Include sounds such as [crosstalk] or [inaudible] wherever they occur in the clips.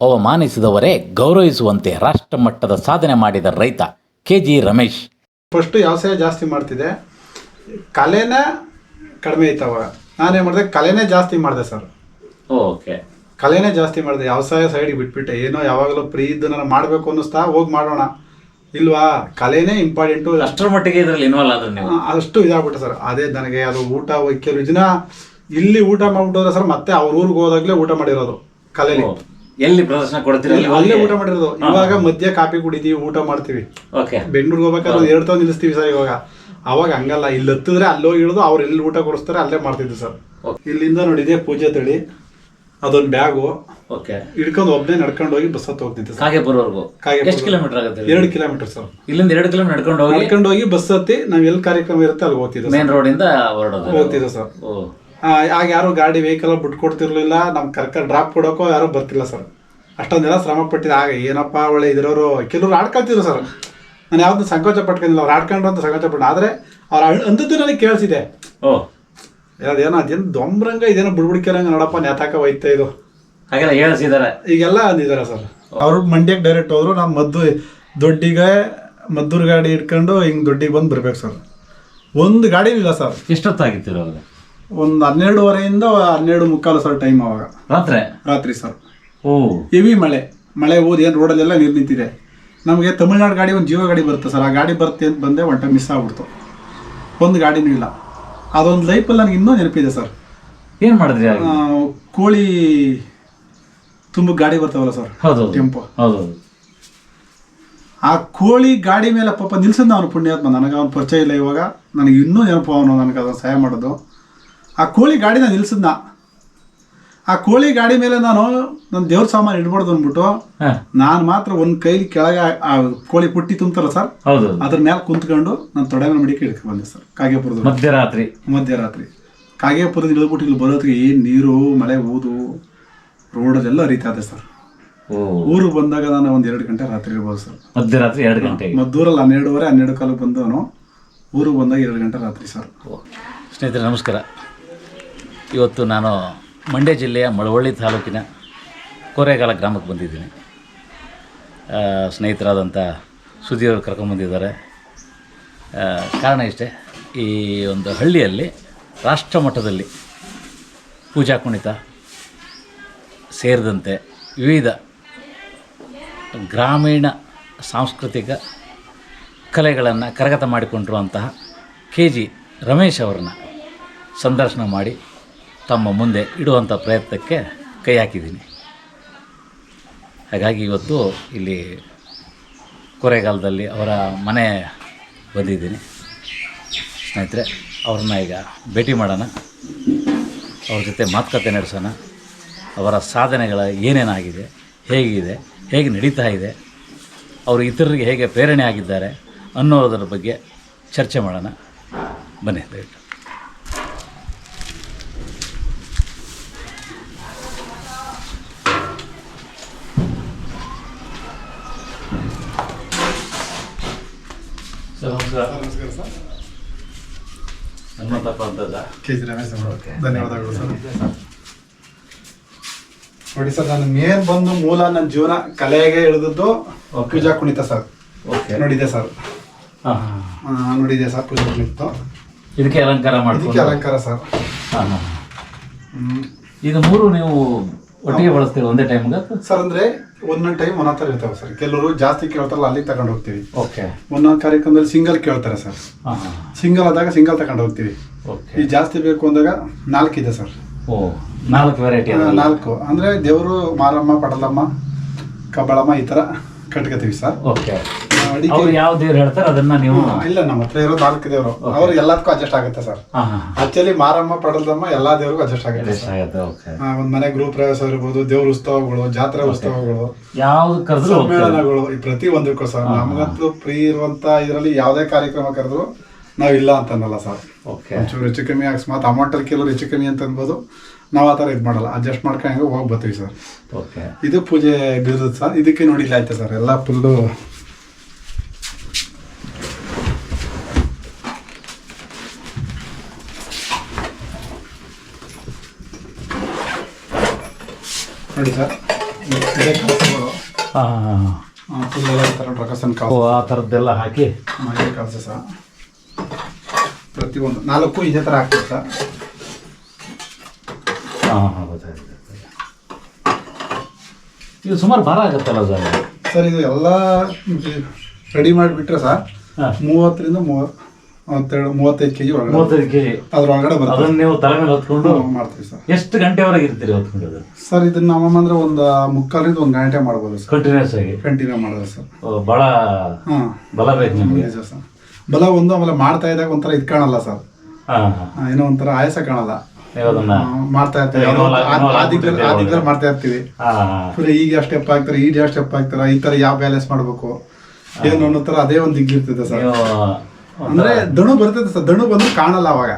ಅವಮಾನಿಸಿದವರೇ ಗೌರವಿಸುವಂತೆ ರಾಷ್ಟ್ರಮಟ್ಟದ ಸಾಧನೆ ಮಾಡಿದ ರೈತ ಕೆ ಜಿ ರಮೇಶ್. ಫಸ್ಟು ವ್ಯವಸಾಯ ಜಾಸ್ತಿ ಮಾಡ್ತಿದ್ದೆ? ಕಲೆನೇ ಕಡಿಮೆ ಇತ್ತು ಅವಾಗ ನಾನೇನು ಮಾಡಿದೆ? ಕಲೆನೇ ಜಾಸ್ತಿ ಮಾಡಿದೆ ಸರ್ ಓಕೆ ಕಲೆನೇ ಜಾಸ್ತಿ ಮಾಡಿದೆ. ವ್ಯವಸಾಯ ಸೈಡಿಗೆ ಬಿಟ್ಬಿಟ್ಟೆ. ಏನೋ ಯಾವಾಗಲೂ ಫ್ರೀ ಇದ್ದು ನಾನು ಮಾಡಬೇಕು ಅನ್ನಿಸ್ತಾ ಹೋಗಿ ಮಾಡೋಣ. ಇಲ್ವಾ? ಕಲೆನೇ ಇಂಪಾರ್ಟೆಂಟು ಅಷ್ಟರ ಮಟ್ಟಿಗೆ ಇದರಲ್ಲಿ ಇನ್ವಾಲ್ವ್ ಆದ್ರೆ ನೀವು. ಅಷ್ಟು ಇದಾಗ್ಬಿಟ್ಟೆ ಸರ್ ಅದೇ ನನಗೆ ಅದು ಊಟ ಕೆಲವು ದಿನ ಇಲ್ಲಿ ಊಟ ಮಾಡ್ಬಿಟ್ಟೋದ್ರೆ ಸರ್ ಮತ್ತೆ ಅವ್ರ ಊರಿಗೆ ಹೋದಾಗಲೇ ಊಟ ಮಾಡಿರೋದು ಕಲೆಲಿ. ಓ, ಎಲ್ಲಿ ಪ್ರದರ್ಶನ ಕೊಡ್ತೀರಿ? ಅಲ್ಲಿ- ಊಟ ಮಾಡಿರೋದು. ಇವಾಗ ಮಧ್ಯ ಕಾಫಿ ಕುಡಿತೀವಿ ಊಟ ಮಾಡ್ತೀವಿ. ಓಕೆ. ಬೆಂಗಳೂರಿಗೆ ಹೋಗ್ಬೇಕಾದ್ರೆ ಎರಡು ತಾವ್ ನಿಲ್ಲಿಸ್ತೀವಿ ಸರ್ ಇವಾಗ. ಅವಾಗ ಹಂಗಲ್ಲ. ಇಲ್ಲಿ ಹತ್ತಿದ್ರೆ ಅಲ್ಲೋಗಿ ಇಳಿದು ಅವ್ರು ಎಲ್ಲಿ ಊಟ ಕೊಡಿಸ್ತಾರೆ ಅಲ್ಲೇ ಮಾಡ್ತಿದ್ವಿ ಸರ್. ಇಲ್ಲಿಂದ ನೋಡಿದೆ ಪೂಜೆ ತಳಿ ಅದೊಂದು ಬ್ಯಾಗು. ಓಕೆ. ಹಿಡ್ಕೊಂಡು ಒಬ್ಬನೇ ನಡ್ಕೊಂಡು ಹೋಗಿ ಬಸ್ ಹತ್ತು ಹೋಗ್ತಿದ್ದೆ ಸರ್. ಕಾಗೇಪುರವರೆಗೂ? ಎಷ್ಟು ಕಿಲೋಮೀಟರ್ ಆಗುತ್ತೆ ಎರಡು ಕಿಲೋಮೀಟರ್ ಸರ್. ಇಲ್ಲಿಂದ ಎರಡು ಕಿಲೋಮೀಟರ್ ನಡ್ಕೊಂಡು ಹೋಗಿ? ನಡ್ಕೊಂಡು ಹೋಗಿ ಬಸ್ ಹತ್ತಿ ನಾವ್ ಎಲ್ಲಿ ಕಾರ್ಯಕ್ರಮ ಇರುತ್ತೆ ಅಲ್ಲಿ ಹೋಗ್ತಿದ್ದೆ ಮೇನ್ ರೋಡ್ ಇಂದ ಹೊರಡೋದು. ಹೋಗ್ತಿದ್ದೆ ಸರ್. ಓ. ಆಗ ಯಾರು ಗಾಡಿ ವೆಹಿಕಲ್ ಬಿಟ್ಟು ಕೊಡ್ತಿರ್ಲಿಲ್ಲ ನಮ್ಮ ಕರ್ಕ ಡ್ರಾಪ್ ಕೊಡೋಕೋ ಯಾರು ಬರ್ತಿಲ್ಲ ಸರ್ ಅಷ್ಟೊಂದೆಲ್ಲ ಶ್ರಮ ಪಟ್ಟಿದ್ದೆ ಆಗ ಏನಪ್ಪ ಒಳ್ಳೆ ಇದ್ರವರು ಕೆಲವ್ರು ಆಡ್ಕೊಳ್ತಿದ್ರು ಸರ್ ನಾನು ಯಾವ್ದು ಸಂಕೋಚ ಪಟ್ಕೊಂಡಿಲ್ಲ ಅವ್ರು ಆಡ್ಕೊಂಡ್ರು ಅಂತ ಸಂಕೋಚ ಪಟ್ಟು ಆದರೆ ಅವ್ರು ಅಂದದ್ದು ನನಗೆ ಕೇಳಿಸಿದೆ. ಓ. ಅದೇನೋ ಅದೇನು ದೊಂಬ್ರಂಗ ಇದೇನೋ ಬಿಡ್ಬಿಡ್ಕಿರಂಗ ನೋಡಪ್ಪ ನೇತಾಕ ಹೋಯ್ತಾ ಇದು. ಹಾಗೆಲ್ಲ ಹೇಳಿಸಿದಾರೆ. ಈಗೆಲ್ಲ ಅಂದಿದ್ದಾರೆ ಸರ್ ಅವರು ಮಂಡ್ಯಕ್ಕೆ ಡೈರೆಕ್ಟ್ ಹೋದ್ರು ನಾವು ಮದ್ದು ದೊಡ್ಡಿಗೆ ಮದ್ದೂರು ಗಾಡಿ ಇಟ್ಕೊಂಡು ಹಿಂಗೆ ದೊಡ್ಡಿಗೆ ಬಂದು ಬರ್ಬೇಕು ಸರ್ ಒಂದು ಗಾಡಿ ಇಲ್ಲ ಸರ್ ಎಷ್ಟೊತ್ತಾಗಿತ್ತು ಅವಾಗ ಒಂದು ಹನ್ನೆರಡುವರೆಯಿಂದ ಹನ್ನೆರಡು ಮುಕ್ಕಾಲು ಸರ್ ಟೈಮ್ ಅವಾಗ. ರಾತ್ರಿ? ರಾತ್ರಿ ಸರ್ ಓ. ಹೆವಿ ಮಳೆ. ಮಳೆ ಹೋದ್ ಏನು ರೋಡಲ್ಲೆಲ್ಲ ನೀರು ನಿಂತಿದೆ. ನಮಗೆ ತಮಿಳ್ನಾಡು ಗಾಡಿ ಒಂದು ಜೀವ ಗಾಡಿ ಬರುತ್ತೆ ಸರ್ ಆ ಗಾಡಿ ಬರುತ್ತೆ ಅಂತ ಬಂದೆ ಒನ್ ಟೈಮ್ ಮಿಸ್ ಆಗ್ಬಿಡ್ತು. ಒಂದು ಗಾಡಿನೂ ಇಲ್ಲ. ಅದೊಂದು ಲೈಫಲ್ಲಿ ನನಗೆ ಇನ್ನೂ ನೆನಪಿದೆ ಸರ್ ಏನು ಮಾಡಿದ್ರಿ? ಆ, ಕೋಳಿ ತುಂಬ ಗಾಡಿ ಬರ್ತಾವಲ್ಲ ಸರ್ ಹೌದು ಟೆಂಪೋ ಹೌದು ಆ ಕೋಳಿ ಗಾಡಿ ಮೇಲೆ ಪಾಪ ನಿಲ್ಸಿದ್ದ ಅವನು ಪುಣ್ಯಾತ್ಮ. ನನಗೆ ಅವ್ನು ಪರಿಚಯ ಇಲ್ಲ ಇವಾಗ. ನನಗೆ ಇನ್ನೂ ನೆನಪು ಅವನು ನನಗೆ ಅದನ್ನು ಸಹಾಯ ಮಾಡೋದು. ಆ ಕೋಳಿ ಗಾಡಿನ ನಿಲ್ಸಿದ್ನ. ಆ ಕೋಳಿ ಗಾಡಿ ಮೇಲೆ ನಾನು ನನ್ನ ದೇವ್ರ ಸಾಮಾನು ಇಡ್ಬಾರ್ದು ಅಂದ್ಬಿಟ್ಟು ನಾನು ಮಾತ್ರ ಒಂದು ಕೈಲಿ ಕೆಳಗೆ ಆ- ಕೋಳಿ ಪುಟ್ಟಿ ತುಂಬ್ತಾರಲ್ಲ ಸರ್ ಹೌದು. ಅದ್ರ ಮೇಲೆ ಕುಂತ್ಕೊಂಡು ನಾನು ತೊಡೆ ಮೇಲೆ ಮಡಿಕೆ ಇಟ್ಕೊಂಡು ಬಂದೆ ಸರ್ ಕಾಗೇಪುರದ ಮಧ್ಯರಾತ್ರಿ. ಮಧ್ಯರಾತ್ರಿ. ಕಾಗೇಪುರದ ಇಳಿದ್ಬಿಟ್ಟು ಇಲ್ಲಿ ಬರೋದಕ್ಕೆ ಏನು ನೀರು ಮಳೆ ಊದು ರೋಡಲ್ಲೆಲ್ಲ ಹರಿತಾ ಇದೆ ಸರ್. ಊರು ಊರಿಗೆ ಬಂದಾಗ ನಾನು ಒಂದ್ ಎರಡು ಗಂಟೆ ರಾತ್ರಿ ಇರ್ಬೋದು ಸರ್. ಮಧ್ಯರಾತ್ರಿ ಎರಡು ಗಂಟೆ ಮದ್ದೂರಲ್ಲಿ ಹನ್ನೆರಡುವರೆ ಹನ್ನೆರಡು ಕಾಲಕ್ಕೆ ಬಂದವನು ಊರಿಗೆ ಬಂದಾಗ ಎರಡು ಗಂಟೆ ರಾತ್ರಿ ಸರ್. ಸ್ನೇಹಿತರೆ ನಮಸ್ಕಾರ. ಇವತ್ತು ನಾನು ಮಂಡ್ಯ ಜಿಲ್ಲೆಯ ಮಳವಳ್ಳಿ ತಾಲೂಕಿನ ಕೋರೆಗಾಲ ಗ್ರಾಮಕ್ಕೆ ಬಂದಿದ್ದೀನಿ. ಸ್ನೇಹಿತರಾದಂಥ ಸ್ನೇಹಿತರಾದಂಥ ಅವರು ಕರ್ಕೊಂಬಂದಿದ್ದಾರೆ ಕಾರಣ ಇಷ್ಟೇ, ಈ ಒಂದು ಹಳ್ಳಿಯಲ್ಲಿ ರಾಷ್ಟ್ರ ಮಟ್ಟದಲ್ಲಿ ಪೂಜಾ ಕುಣಿತ ಸೇರಿದಂತೆ ವಿವಿಧ ಗ್ರಾಮೀಣ ಸಾಂಸ್ಕೃತಿಕ ಕಲೆಗಳನ್ನು ಕರಗತ ಮಾಡಿಕೊಂಡಿರುವಂತಹ ಕೆ ಜಿ ರಮೇಶ್ ಅವರನ್ನು ಸಂದರ್ಶನ ಮಾಡಿ ತಮ್ಮ ಮುಂದೆ ಇಡುವಂಥ ಪ್ರಯತ್ನಕ್ಕೆ ಕೈ ಹಾಕಿದ್ದೀನಿ. ಹಾಗಾಗಿ ಇವತ್ತು ಇಲ್ಲಿ ಕೊರೆಗಾಲದಲ್ಲಿ ಅವರ ಮನೆ ಬಂದಿದ್ದೀನಿ. ಸ್ನೇಹಿತರೆ, ಅವ್ರನ್ನ ಈಗ ಭೇಟಿ ಮಾಡೋಣ. ಅವ್ರ ಜೊತೆ ಮಾತುಕತೆ ನಡೆಸೋಣ. ಅವರ ಸಾಧನೆಗಳ ಏನೇನಾಗಿದೆ, ಹೇಗಿದೆ, ಹೇಗೆ ನಡೀತಾ ಇದೆ, ಅವರು ಇತರರಿಗೆ ಹೇಗೆ ಪ್ರೇರಣೆ ಆಗಿದ್ದಾರೆ ಅನ್ನೋದರ ಬಗ್ಗೆ ಚರ್ಚೆ ಮಾಡೋಣ. ಬನ್ನಿ, ದಯವಿಟ್ಟು. ಸರ್ ನಮಸ್ಕಾರ. ನಮಸ್ಕಾರ ಸರ್. ಹನುಮಂತಪ್ಪ ಅಂತದ? ಕೆ ಜಿ ರಮೇಶ್ ಅವರು ಧನ್ಯವಾದಗಳು ಸರ್. ನೋಡಿ ಸರ್ ನನ್ನ ಮೇನ್ ಬಂದು ಮೂಲ ನನ್ನ ಜೀವನ ಕಲೆಗೆ ಇಳಿದದ್ದು ಪೂಜಾ ಕುಣಿತ ಸರ್. ಓಕೆ ನೋಡಿದೆ ಸರ್. ಹಾಂ ನೋಡಿದೆ ಸರ್ ಪೂಜಾ ಕುಣಿತ ಇದಕ್ಕೆ ಅಲಂಕಾರ ಮಾಡಿ ಅಲಂಕಾರ ಸರ್. ಹಾಂ ಹಾಂ ಇದು ಮೂರು ನೀವು ಒಟ್ಟಿಗೆ ಬಳಸ್ತೀವಿ ಒಂದೇ ಟೈಮ್ ಸರ್ ಅಂದ್ರೆ ಒಂದೊಂದು ಟೈಮ್ ಒಂದೊಂದ್ ಥರ ಇರ್ತಾವೆ ಸರ್. ಕೆಲವರು ಜಾಸ್ತಿ ಕೇಳ್ತಾರಲ್ಲ ಅಲ್ಲಿಗೆ ತಗೊಂಡು ಹೋಗ್ತೀವಿ. ಓಕೆ. ಒಂದೊಂದು ಕಾರ್ಯಕ್ರಮದಲ್ಲಿ ಸಿಂಗಲ್ ಕೇಳ್ತಾರೆ ಸರ್. ಸಿಂಗಲ್ ಆದಾಗ ಸಿಂಗಲ್ ತಗೊಂಡು ಹೋಗ್ತೀವಿ. ಓಕೆ. ಈ ಜಾಸ್ತಿ ಬೇಕು ಅಂದಾಗ ನಾಲ್ಕು ಇದೆ ಸರ್. ಓ ನಾಲ್ಕು ವೆರೈಟಿ ನಾಲ್ಕು. ಅಂದ್ರೆ ದೇವರು ಮಾರಮ್ಮ ಪಡಲಮ್ಮ ಕಬ್ಬಳಮ್ಮ ಈ ತರ ಕಟ್ಕೋತೀವಿ ಸರ್. ಓಕೆ. ಅಡಿಕೆ ಅವ್ರು ಯಾವ ದೇವ್ರು ಹೇಳ್ತಾರೆ ಅದನ್ನ ನೀವು ಹ್ಮ್, ಇಲ್ಲ ನಮ್ಮ ಹತ್ರ ಇರೋ ನಾಲ್ಕು ದೇವರು. ಅವ್ರು ಎಲ್ಲದಕ್ಕೂ ಅಡ್ಜಸ್ಟ್ ಆಗುತ್ತೆ ಸರ್. ಹಾಂ ಹಾಂ ಆಕ್ಚುಲಿ ಮಾರಮ್ಮ ಪಡಲ್ದಮ್ಮ ಎಲ್ಲಾ ದೇವ್ರಿಗೂ ಅಡ್ಜಸ್ಟ್ ಆಗುತ್ತೆ ಓಕೆ ಆ, ಒಂದ್ ಮನೆ ಗೃಹ ಪ್ರವೇಶ ಇರ್ಬೋದು ದೇವ್ರ ಉತ್ಸವಗಳು ಜಾತ್ರೆ ಉತ್ಸವಗಳು ಯಾವ್ದು ಕರೆದ್ರು ಸಮ್ಮೇಳನಗಳು ಈ ಪ್ರತಿ ಒಂದಕ್ಕೂ ಸರ್. ನಮಗಂತೂ ಫ್ರೀ ಇರುವಂತ ಇದರಲ್ಲಿ ಯಾವುದೇ ಕಾರ್ಯಕ್ರಮ ಕರೆದ್ರು ನಾವ್ ಇಲ್ಲ ಅಂತ ಅನ್ನಲ್ಲ ಸರ್. ಓಕೆ ಒಂಚೂರು ಹೆಚ್ಚು ಕಮ್ಮಿ ಅಕಸ್ಮಾತ್ ಅಮೌಂಟಲ್ಲಿ ಕೆಲವರು ಹೆಚ್ಚು ಕಮ್ಮಿ ಅಂತ ಅನ್ಬೋದು ನಾವು ಆ ಇದು ಮಾಡಲ್ಲ. ಅಡ್ಜಸ್ಟ್ ಮಾಡ್ಕೊಂಡು ಹೋಗಿ ಬರ್ತೀವಿ ಸರ್. ಓಕೆ ಇದು ಪೂಜೆ ಬೀರ್ತದೆ ಸರ್. ಇದಕ್ಕೆ ನೋಡಿಲ್ಲ ಆಯ್ತು ಸರ್? ಎಲ್ಲ ಫುಲ್ಲು ನೋಡಿ ಸರ್. ಇದೇ ಕಾಸುಗಳು ಹಾಂ ಹಾಂ ಹಾಂ ಎಲ್ಲ ಈ ಥರ ಡ್ರಕಸನ್ ಓ ಕಾಸು ಆ ಥರದ್ದೆಲ್ಲ ಹಾಕಿ. ಕಾಸು ಸರ್. ಪ್ರತಿಯೊಂದು ನಾಲ್ಕು ಇದೇ ಥರ ಹಾಕ್ತೀವಿ ಸರ್. ಹಾಂ ಹಾಂ ಗೊತ್ತಾಯ್ತು. ಇದು ಸುಮಾರು ಭಾರ ಆಗುತ್ತಲ್ಲ ಸರ್? ಸರ್ ಇದು ಎಲ್ಲ ರೆಡಿ ಮಾಡಿಬಿಟ್ರೆ ಸರ್ ಹಾಂ. ಮೂವತ್ತರಿಂದ ಮೂವತ್ತು ಮೂವತ್ತೈದು ಕೆಜಿ ಮೂವತ್ತೈದು ಕೆಜಿ. ಅದ್ರ ಒಳಗಡೆ ಬರುತ್ತೆ. ಅದನ್ನ ನೀವು ತಲೆ ಮೇಲೆ ಹೊತ್ಕೊಂಡು ಮಾಡ್ತೀವಿ ಸರ್. ಎಷ್ಟು ಗಂಟೆವರೆಗೆ ಇರ್ತೀರಿ ಹೊತ್ಕೊಂಡು ಸರ್ ಇದನ್ನ ನಮ್ಮಮ್ಮ ಅಂದ್ರೆ ಒಂದು ಮುಕ್ಕಾಲಿಂದ ಒಂದು ಗಂಟೆ ಮಾಡ್ಬೋದು ಸರ್. ಕಂಟಿನ್ಯೂಸ್ ಆಗಿ? ಕಂಟಿನ್ಯೂ ಮಾಡೋದು ಸರ್. ಹಾಂ. ಬಲ ಬೇಕು ನಿಮಗೆ? ಸರ್. ಬಲ ಒಂದು ಆಮೇಲೆ ಮಾಡ್ತಾ ಇದ್ದಾಗ ಒಂಥರ ಇದು ಕಾಣಲ್ಲ ಸರ್. ಏನೋ ಒಂಥರ ಆಯಾಸ ಕಾಣಲ್ಲ. ಮಾಡ್ತಾ ಇರ್ತೀವಿ. ಆದಿಗ್ರಲ್ಲಿ ಮಾಡ್ತಾ ಇರ್ತೀವಿ. ಈಗ ಯಾವ ಸ್ಟೆಪ್ ಹಾಕ್ತಾರೆ ಈಗ ಯಾವ ಸ್ಟೆಪ್ ಹಾಕ್ತಾರೆ ಈ ತರ ಯಾವ ಬ್ಯಾಲೆನ್ಸ್ ಮಾಡ್ಬೇಕು? ಏನು ಅನ್ನೋ ತರ ಅದೇ ಒಂದು ದಿಗ್ಗಿರ್ತದೆ ಸರ್. ಅಂದ್ರೆ ದಣು ಬರ್ತದೆ ಸರ್ ದಣು ಬಂದ್ರೆ ಕಾಣಲ್ಲ ಅವಾಗ.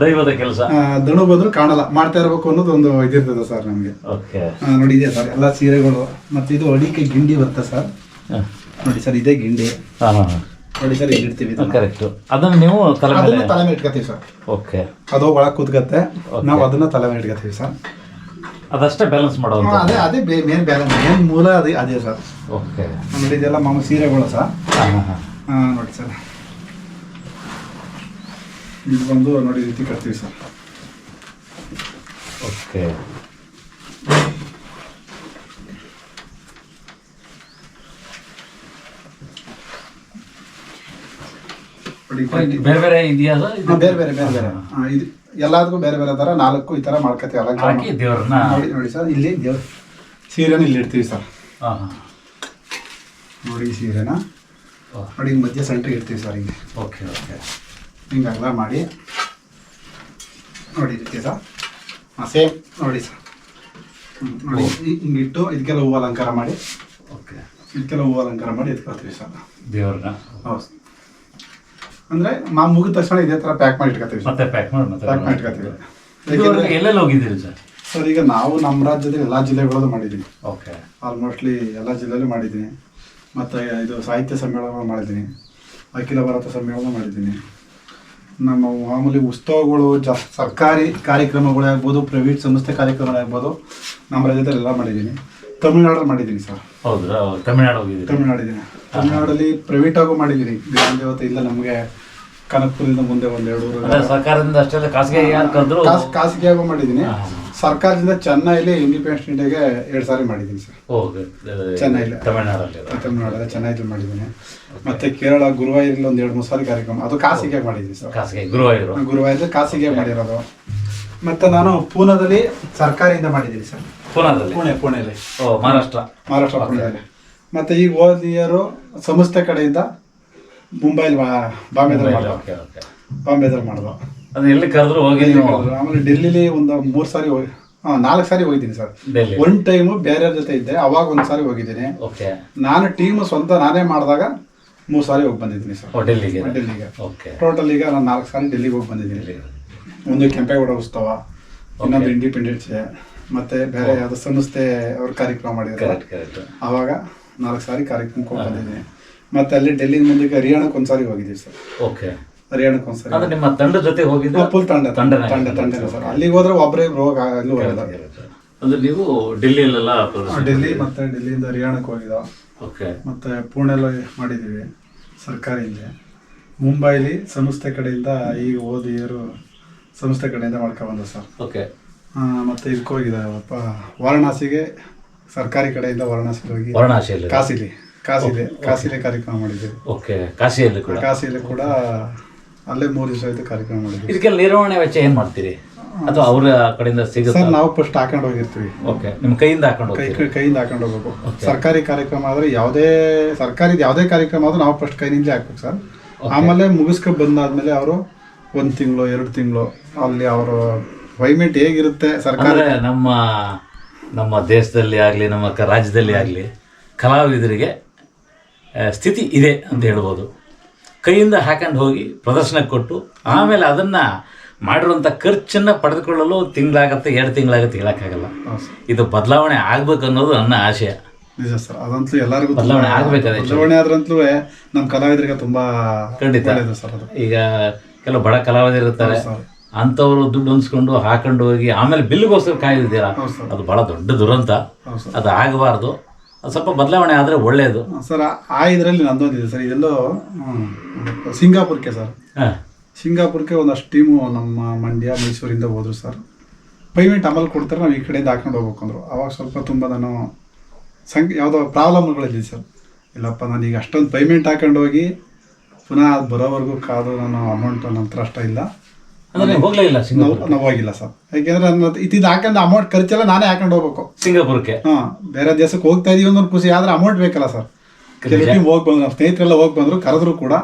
ದೈವದ ಕೆಲಸ. ದಣು ಬಂದ್ರು ಕಾಣಲ್ಲ ಮಾಡ್ತಾ ಇರಬೇಕು ಅನ್ನೋದು ಒಂದು ಇದಿರ್ತದೆ ಸರ್ ನಮಗೆ. ಓಕೆ. ನೋಡಿ ಇದೆ ಸರ್ ಎಲ್ಲ ಸೀರೆಗಳು ಮತ್ತೆ ಇದು ಅಡಿಕೆ ಗಿಂಡಿ ಬರುತ್ತೆ ಸರ್. ನೋಡಿ ಸರ್ ಇದೇ ಗಿಂಡಿ. ನೋಡಿ ಸರ್ ಇಲ್ಲಿ ಇಡ್ತೀವಿ. ಕರೆಕ್ಟ್. ಅದನ್ನ ನೀವು ತಲೆ ಮೇಲೆ ತಲೆ ಮೇಲೆ ಇಟ್ಕೋತೀವಿ ಸರ್. ಓಕೆ. ಅದು ಒಳಗೆ ಕೂತ್ಕತ್ತೆ. ನಾವು ಅದನ್ನ ತಲೆ ಮೇಲೆ ಇಟ್ಕೋತೀವಿ ಸರ್. ಅದಷ್ಟೇ ಬ್ಯಾಲೆನ್ಸ್ ಮಾಡೋದು. ಅದೇ ಅದೇ ಮೇನ್ ಬ್ಯಾಲೆನ್ಸ್ ಮೇನ್ ಮೂಲ ಅದೇ ಅದೇ ಸರ್. ಓಕೆ. ನೋಡಿ ಇದೆಲ್ಲ ಮಾಮೂಲಿ ಸೀರೆಗಳು ಸರ್. ನೋಡಿ ಸರ್. ಇದು ಬಂದು ನೋಡಿ ರೀತಿ ಕಟ್ತೀವಿ ಸರ್. ಓಕೆ. ಬೇರೆ ಬೇರೆ ಇದೆಯಾ? ಹಾ, ಬೇರೆ ಬೇರೆ ಬೇರೆ ಬೇರೆ. ಹಾ, ಇದು ಎಲ್ಲದಕ್ಕೂ ಬೇರೆ ಬೇರೆ ತರ ನಾಲ್ಕು ಈ ತರ ಮಾಡ್ಕೊತೀವಿ ಅಲಂಕಾರ ಹಾಕಿ ದೇವ್ರನ್ನ? ನೋಡಿ ನೋಡಿ ಸರ್ ಇಲ್ಲಿ ದೇವ್ರ ಸೀರೆನ ಇಲ್ಲಿ ಇಡ್ತೀವಿ ಸರ್. ಹಾಂ ಹಾಂ. ನೋಡಿ ಈ ಸೀರೆನ. ನೋಡಿ ಹಿಂಗೆ ಮಧ್ಯ ಸೆಂಟ್ರಿಗೆ ಇಡ್ತೀವಿ ಸರ್ ಹಿಂಗೆ. Okay okay. ಹಿಂಗೆ ಅಗಲ ಮಾಡಿ. ನೋಡಿ ರೀತಿ ಸರ್. ಹಾಂ ಸೇಮ್ ನೋಡಿ ಸರ್. ನೋಡಿ. ಹಿಂಗಿಟ್ಟು ಇದಕ್ಕೆಲ್ಲ ಹೂವು ಅಲಂಕಾರ ಮಾಡಿ. ಓಕೆ. ಇದಕ್ಕೆಲ್ಲ ಹೂವು ಅಲಂಕಾರ ಮಾಡಿ ಎತ್ಕೊಳ್ತೀವಿ ಸರ್ ದೇವ್ರನ್ನ? ಹೌದು. ಅಂದ್ರೆ ಮಾ ಮುಗಿದ ತಕ್ಷಣ ಇದೇ ತರ ಪ್ಯಾಕ್ ಮಾಡಿ ಇಟ್ಕೊತೀವಿ ಮತ್ತೆ ಪ್ಯಾಕ್ ಮಾಡಿ ಮತ್ತೆ ಪ್ಯಾಕ್ ಮಾಡಿ ಇಟ್ಕೊತೀವಿ ಎಲ್ಲೆಲ್ಲಿ ಹೋಗಿದ್ದೀರಿ ಸರ್? ಸರ್ ಈಗ ನಾವು ನಮ್ಮ ರಾಜ್ಯದಲ್ಲಿ ಎಲ್ಲ ಜಿಲ್ಲೆಗಳಲ್ಲೂ ಮಾಡಿದ್ದೀನಿ ಓಕೆ. ಆಲ್ಮೋಸ್ಟ್ಲಿ ಎಲ್ಲ ಜಿಲ್ಲೆಯಲ್ಲೂ ಮಾಡಿದ್ದೀನಿ ಮತ್ತು ಇದು ಸಾಹಿತ್ಯ ಸಮ್ಮೇಳನ ಮಾಡಿದ್ದೀನಿ ಅಖಿಲ ಭಾರತ ಸಮ್ಮೇಳನ ಮಾಡಿದ್ದೀನಿ ನಮ್ಮ ಮಾಮೂಲಿ ಉತ್ಸವಗಳು ಜ ಸರ್ಕಾರಿ ಕಾರ್ಯಕ್ರಮಗಳಾಗ್ಬೋದು ಪ್ರೈವೇಟ್ ಸಂಸ್ಥೆ ಕಾರ್ಯಕ್ರಮಗಳಾಗ್ಬೋದು ನಮ್ಮ ರಾಜ್ಯದಲ್ಲಿ ಎಲ್ಲ ಮಾಡಿದ್ದೀನಿ. ತಮಿಳ್ನಾಡಲ್ಲಿ ಮಾಡಿದ್ದೀನಿ ಸರ್. ಹೌದಾ ತಮಿಳ್ನಾಡು ಹೋಗಿದ್ದೀರಿ? ತಮಿಳ್ನಾಡಿದ್ದೀನಿ ತಮಿಳ್ನಾಡಲ್ಲಿ ಪ್ರೈವೇಟ್ ಆಗು ಮಾಡಿದ್ದೀನಿ. ಗ್ರಾಮ ದೇವತೆ ಇಲ್ಲ ನಮಗೆ. ಕನಕಪುರದಿಂದ ಮುಂದೆ ಒಂದೆರಡು ಸರ್ಕಾರದಿಂದ ಅಷ್ಟೆಲ್ಲ ಖಾಸಗಿ ಖಾಸಗಿ ಆಗೋ ಮಾಡಿದ್ದೀನಿ. ಸರ್ಕಾರದಿಂದ ಚೆನ್ನೈಲಿ ಇಂಡಿಪೆಂಡೆನ್ಸ್ ಇಂಡಿಯಾಗೆ ಎರಡು ಸಾರಿ ಮಾಡಿದ್ದೀನಿ ಸರ್. ಓಕೆ ಚೆನ್ನೈಲಿ. ತಮಿಳ್ನಾಡಲ್ಲಿ ತಮಿಳ್ನಾಡಲ್ಲಿ ಚೆನ್ನೈದಲ್ಲಿ ಮಾಡಿದ್ದೀನಿ. ಮತ್ತೆ ಕೇರಳ ಗುರುವಾಯೂರಲ್ಲಿ ಒಂದು ಎರಡು ಮೂರು ಸಾರಿ ಕಾರ್ಯಕ್ರಮ. ಅದು ಕಾಸಿಗೆ ಮಾಡಿದ್ದೀನಿ ಸರ್. ಖಾಸಗಿ ಗುರುವಾಯೂರು. ಗುರುವಾಯೂರಲ್ಲಿ ಖಾಸಿಗೆ ಮಾಡಿರೋದು. ಮತ್ತೆ ನಾನು ಪೂನಾದಲ್ಲಿ ಸರ್ಕಾರಿಯಿಂದ ಮಾಡಿದ್ದೀನಿ ಸರ್. ಪೂನಾದಲ್ಲಿ? ಪುಣೆ ಪುಣೆಯಲ್ಲಿ. ಮಹಾರಾಷ್ಟ್ರ. ಮಹಾರಾಷ್ಟ್ರ ಪುಣೆಯಲ್ಲಿ. ಮತ್ತೆ ಈ ಹೋದ ಇಯರು ಸಂಸ್ಥೆ ಕಡೆಯಿಂದ ಮುಂಬೈಲಿ ಬಾಂಬೆದ್ರ ಬಾಂಬೆದಲ್ಲಿ ಓಕೆ ಬಾಂಬೆದಲ್ಲಿ ಮಾಡಿದ್ರು ಅದು ಎಲ್ಲಿ ಕರೆದ್ರು ಹೋಗಿ ನೀವು ಆಮೇಲೆ ಡೆಲ್ಲಿಲಿ ಒಂದು ಮೂರು ಸಾರಿ ಹೋಗಿ ಹಾಂ ನಾಲ್ಕು ಸಾರಿ ಹೋಗಿದ್ದೀನಿ ಸರ್. ಡೆಲ್ಲಿ. ಒನ್ ಟೈಮು ಬೇರೆಯವ್ರ ಜೊತೆ ಇದ್ದೆ ಅವಾಗ ಒಂದು ಸಾರಿ ಹೋಗಿದ್ದೀನಿ. ಓಕೆ. ನಾನು ಟೀಮ್ ಸ್ವಂತ ನಾನೇ ಮಾಡಿದಾಗ ಮೂರು ಸಾರಿ ಹೋಗಿ ಬಂದಿದ್ದೀನಿ ಸರ್. ಓ ಡೆಲ್ಲಿಗೆ? ಡೆಲ್ಲಿಗೆ. ಓಕೆ. ಟೋಟಲ್ ಈಗ ನಾನು ನಾಲ್ಕು ಸಾರಿ ಡೆಲ್ಲಿಗೆ ಹೋಗಿ ಬಂದಿದ್ದೀನಿ. ಒಂದು ಕೆಂಪೇಗೌಡ ಉತ್ಸವ ಇನ್ನೊಂದು ಇಂಡಿಪೆಂಡೆನ್ಸ್ ಡೇ ಮತ್ತೆ ಬೇರೆ ಯಾವ್ದು ಸಂಸ್ಥೆ ಅವ್ರ ಕಾರ್ಯಕ್ರಮ ಮಾಡಿದ್ರು. ಅವಾಗ ನಾಲ್ಕು ಸಾರಿ ಕಾರ್ಯಕ್ರಮಕ್ಕೆ ಹೋಗಿ ಬಂದಿದ್ದೀನಿ. ಮತ್ತೆ ಅಲ್ಲಿ ಡೆಲ್ಲಿ ಮುಂದಕ್ಕೆ ಹರಿಯಾಣಕ್ಕೆ ಒಂದು ಸಾರಿ ಹೋಗಿದ್ದೀವಿ ಸರ್. ಓಕೆ. ಹರಿಯಾಣಕ್ಕೆ ಸಾರಿ ಅಂದ್ರೆ ನಿಮ್ಮ ತಂಡ ಜೊತೆ ಹೋಗಿದ್ದು ಫುಲ್ ತಂಡ ತಂಡ ತಂಡ ತಂಡ ಸರ್. ಅಲ್ಲಿಗೆ ಹೋದ್ರೆ ಒಬ್ಬರೇ ರೋಗ ಅಲ್ಲಿ ಹೋಗಿಲ್ಲ ಅಂದ್ರೆ ನೀವು ಡೆಲ್ಲಿಯಲ್ಲೆಲ್ಲ ಡೆಲ್ಲಿ ಮತ್ತೆ ಡೆಲ್ಲಿಯಿಂದ ಹರಿಯಾಣಕ್ಕೆ ಹೋಗಿದ್ದೋ. ಓಕೆ. ಮತ್ತೆ ಪುಣೆಲ್ಲ ಮಾಡಿದ್ದೀವಿ ಸರ್ಕಾರಿಯಿಂದ. ಮುಂಬೈಲಿ ಸಂಸ್ಥೆ ಕಡೆಯಿಂದ ಈಗ ಓದಿಯರು ಇಯರು ಸಂಸ್ಥೆ ಕಡೆಯಿಂದ ಮಾಡ್ಕೊಂಡ್ಬಂದ ಸರ್. ಓಕೆ. ಮತ್ತೆ ಇದಕ್ಕೆ ಹೋಗಿದ್ದಾರೆ ವಾರಣಾಸಿಗೆ ಸರ್ಕಾರಿ ಕಡೆಯಿಂದ ವಾರಣಾಸಿಗೆ ಹೋಗಿ ವಾರಣಾಸಿಯಲ್ಲಿ. ಕಾಸಿಲಿ ಕಾಸಿಲಿ ಕಾಸಿಲಿ ಕಾರ್ಯಕ್ರಮ ಮಾಡಿದ್ದೀವಿ. ಓಕೆ ಕಾಶಿಯಲ್ಲಿ ಕೂಡ. ಕಾಸಿಲಿ ಕೂಡ ಅಲ್ಲೇ ಮೂರು ದಿವಸ ಆಯ್ತು ಕಾರ್ಯಕ್ರಮ ಮಾಡಿದ್ವಿ. ಇದಕ್ಕೆ ನಿರ್ವಹಣೆ ವೆಚ್ಚ ಏನು ಮಾಡ್ತೀರಿ? ಅಥವಾ ಅವರ ಕಡೆಯಿಂದ ಸಿಗುತ್ತೆ? ಸರ್ ನಾವು ಫಸ್ಟ್ ಹಾಕೊಂಡು ಹೋಗಿರ್ತೀವಿ. ಓಕೆ ನಿಮ್ಮ ಕೈಯಿಂದ ಹಾಕೊಂಡು ಕೈ ಹೋಗ್ತೀರಿ? ಕೈಯಿಂದ ಹಾಕೊಂಡು ಹೋಗ್ಬೇಕು. ಸರ್ಕಾರಿ ಕಾರ್ಯಕ್ರಮ ಆದ್ರೆ ಯಾವುದೇ ಸರ್ಕಾರಿ ಯಾವುದೇ ಕಾರ್ಯಕ್ರಮ ಆದ್ರೂ ನಾವು ಫಸ್ಟ್ ಕೈನಿಂದಲೇ ಹಾಕ್ಬೇಕು ಸರ್. ಆಮೇಲೆ ಮುಗಿಸ್ಕೊ ಬಂದಾದ್ಮೇಲೆ ಅವರು ಒಂದು ತಿಂಗಳು ಎರಡು ತಿಂಗಳು ಅಲ್ಲಿ ಅವರು ವೈಮೆಂಟ್ ಹೇಗಿರುತ್ತೆ ಸರ್ಕಾರ ಅಂದ್ರೆ ನಮ್ಮ ನಮ್ಮ ದೇಶದಲ್ಲಿ ಆಗಲಿ ನಮ್ಮ ಕ- ರಾಜ್ಯದಲ್ಲಿ ಆಗಲಿ ಕಲಾವಿದರಿಗೆ ಆ, ಸ್ಥಿತಿ ಇದೆ ಅಂತ ಹೇಳ್ಬೋದು. ಕೈಯಿಂದ ಹಾಕೊಂಡು ಹೋಗಿ ಪ್ರದರ್ಶನ ಕೊಟ್ಟು ಆಮೇಲೆ ಅದನ್ನ ಮಾಡಿರುವಂಥ ಖರ್ಚನ್ನ ಪಡೆದುಕೊಳ್ಳಲು ತಿಂಗಳಾಗತ್ತೆ ಎರಡು ತಿಂಗಳಾಗತ್ತೆ ಹೇಳೋಕ್ಕಾಗಲ್ಲ. ಇದು ಬದಲಾವಣೆ ಆಗ್ಬೇಕು ಅನ್ನೋದು ನನ್ನ ಆಶಯ. ನಿಜ ಸರ್ ಅದಂತೂ ಎಲ್ಲರಿಗೂ ಬದಲಾವಣೆ ಆಗಬೇಕು ಬದಲಾವಣೆ ಆದ್ರಂತೂ ನಮ್ಮ ಕಲಾವಿದರಿಗೆ ತುಂಬ ಖಂಡಿತ. ಸರ್ ಅದು. ಈಗ ಕೆಲವು ಬಡ ಕಲಾವಿದರು ಇರ್ತಾರೆ ಅಂತವರು ಅಂಥವ್ರು ದುಡ್ಡು ಹೊಂದ್ಸ್ಕೊಂಡು ಹಾಕೊಂಡು ಹೋಗಿ ಆಮೇಲೆ ಬಿಲ್ಗೋಸ್ಕರ ಕಾಯ್ದಿದ್ದೀರಾ? ಅದು ಭಾಳ ದೊಡ್ಡ ದುರಂತ. ಅದು ಆಗಬಾರ್ದು. ಸ್ವಲ್ಪ ಬದಲಾವಣೆ ಆದರೆ ಒಳ್ಳೆಯದು ಸರ್ ಆ ಇದರಲ್ಲಿ ನಂದೊಂದಿದೆ ಸರ್ ಇದೆಲ್ಲೋ ಸಿಂಗಾಪುರ್ಕೆ ಸಿಂಗಾಪುರ್ಗೆ ಸರ್. ಹಾಂ. ಸಿಂಗಾಪುರ್ಗೆ ಒಂದಷ್ಟು ಟೀಮು ನಮ್ಮ ಮಂಡ್ಯ ಮೈಸೂರಿಂದ ಹೋದರು ಸರ್. ಪೇಮೆಂಟ್ ಆಮೇಲೆ ಕೊಡ್ತಾರೆ ನಾವು ಈ ಕಡೆಯಿಂದ ಹಾಕೊಂಡು ಹೋಗ್ಬೇಕು ಅಂದರು. ಅವಾಗ ಸ್ವಲ್ಪ ತುಂಬ ನಾನು ಸಂಕ್ ಯಾವುದೋ ಪ್ರಾಬ್ಲಮ್ಗಳಿದ್ದೀನಿ ಸರ್. ಇಲ್ಲಪ್ಪ ನಾನು ಈಗ ಅಷ್ಟೊಂದು ಪೇಮೆಂಟ್ ಹಾಕೊಂಡು ಹೋಗಿ ಪುನಃ ಅದು ಬರೋವರೆಗೂ ಕಾದು ನಾನು ಅಮೌಂಟ್ ನನ್ನ ಹತ್ರ ಅಷ್ಟ ಇಲ್ಲ. ಹೋಗಲೇ ಇಲ್ಲ ನಾವು ಸಿಂಗಾಪುರ್ ನಾವು ಹೋಗಿಲ್ಲ ಸರ್. ಯಾಕೆಂದ್ರೆ ಹಾಕೊಂಡು ಅಮೌಂಟ್ ಖರ್ಚೆಲ್ಲ ನಾನೇ ಹಾಕೊಂಡು ಹೋಗ್ಬೇಕು. ಸಿಂಗಾಪುರಕ್ಕೆ? ಹಾ ಬೇರೆ ದೇಶಕ್ಕೆ ಹೋಗ್ತಾ ಇದೀವಿ ಅಂದ್ರೆ ಖುಷಿ ಆದ್ರೆ ಅಮೌಂಟ್ ಬೇಕಲ್ಲ ಸರ್. ಕೆಲವು ಟೀಮ್ ಹೋಗಿ ಬಂದ್ರು ನಮ್ಮ ಸ್ನೇಹಿತರೆಲ್ಲ ಹೋಗಿ ಬಂದ್ರು ಕರೆದ್ರು ಕೂಡ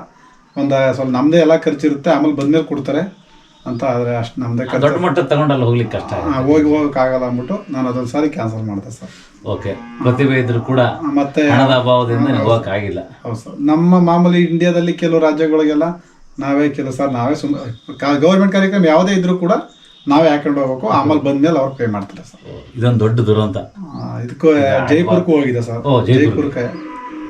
ಒಂದು ಸ್ವಲ್ಪ ನಮ್ದೇ ಎಲ್ಲ ಖರ್ಚಿರುತ್ತೆ ಆಮೇಲೆ ಬಂದ್ಮೇಲೆ ಕೊಡ್ತಾರೆ ಅಂತ ಆದರೆ ಅಷ್ಟು ನಮ್ದೇ ದೊಡ್ಡ ಮಟ್ಟದ ತಗೊಂಡಲ್ಲಿ ಹೋಗ್ಲಿಕ್ಕೆ ಕಷ್ಟ ಹೋಗಿ ಆಗಲ್ಲ ಅಂದ್ಬಿಟ್ಟು ನಾನು ಅದೊಂದು ಸಾರಿ ಕ್ಯಾನ್ಸಲ್ ಮಾಡಿದೆ ಸರ್. ಓಕೆ. ಪ್ರತಿಭೆ ಇದ್ರು ಕೂಡ ಮತ್ತೆ ಹಣದ ಅಭಾವದಿಂದ ಹೋಗಕ್ಕಾಗಿಲ್ಲ ಹೌದು. ಸರ್. ನಮ್ಮ ಮಾಮೂಲಿ ಇಂಡಿಯಾದಲ್ಲಿ ಕೆಲವು ರಾಜ್ಯಗಳಿಗೆಲ್ಲ ನಾವೇ ಕೆಲಸ ಸರ್ ನಾವೇ ಸುಮ್ಮ ಗೌರ್ಮೆಂಟ್ ಕಾರ್ಯಕ್ರಮ ಯಾವುದೇ ಇದ್ರೂ ಕೂಡ ನಾವೇ ಹಾಕೊಂಡು ಹೋಗ್ಬೇಕು. ಆಮೇಲೆ ಬಂದ್ಮೇಲೆ ಅವ್ರು ಪೇ ಮಾಡ್ತಾರೆ ಸರ್. ಇದೊಂದು ದೊಡ್ಡ ದುರಂತ. ಇದಕ್ಕೂ ಜೈಪುರ್ಗೂ ಹೋಗಿದೆ ಸರ್. ಓ, ಜೈಪುರ್.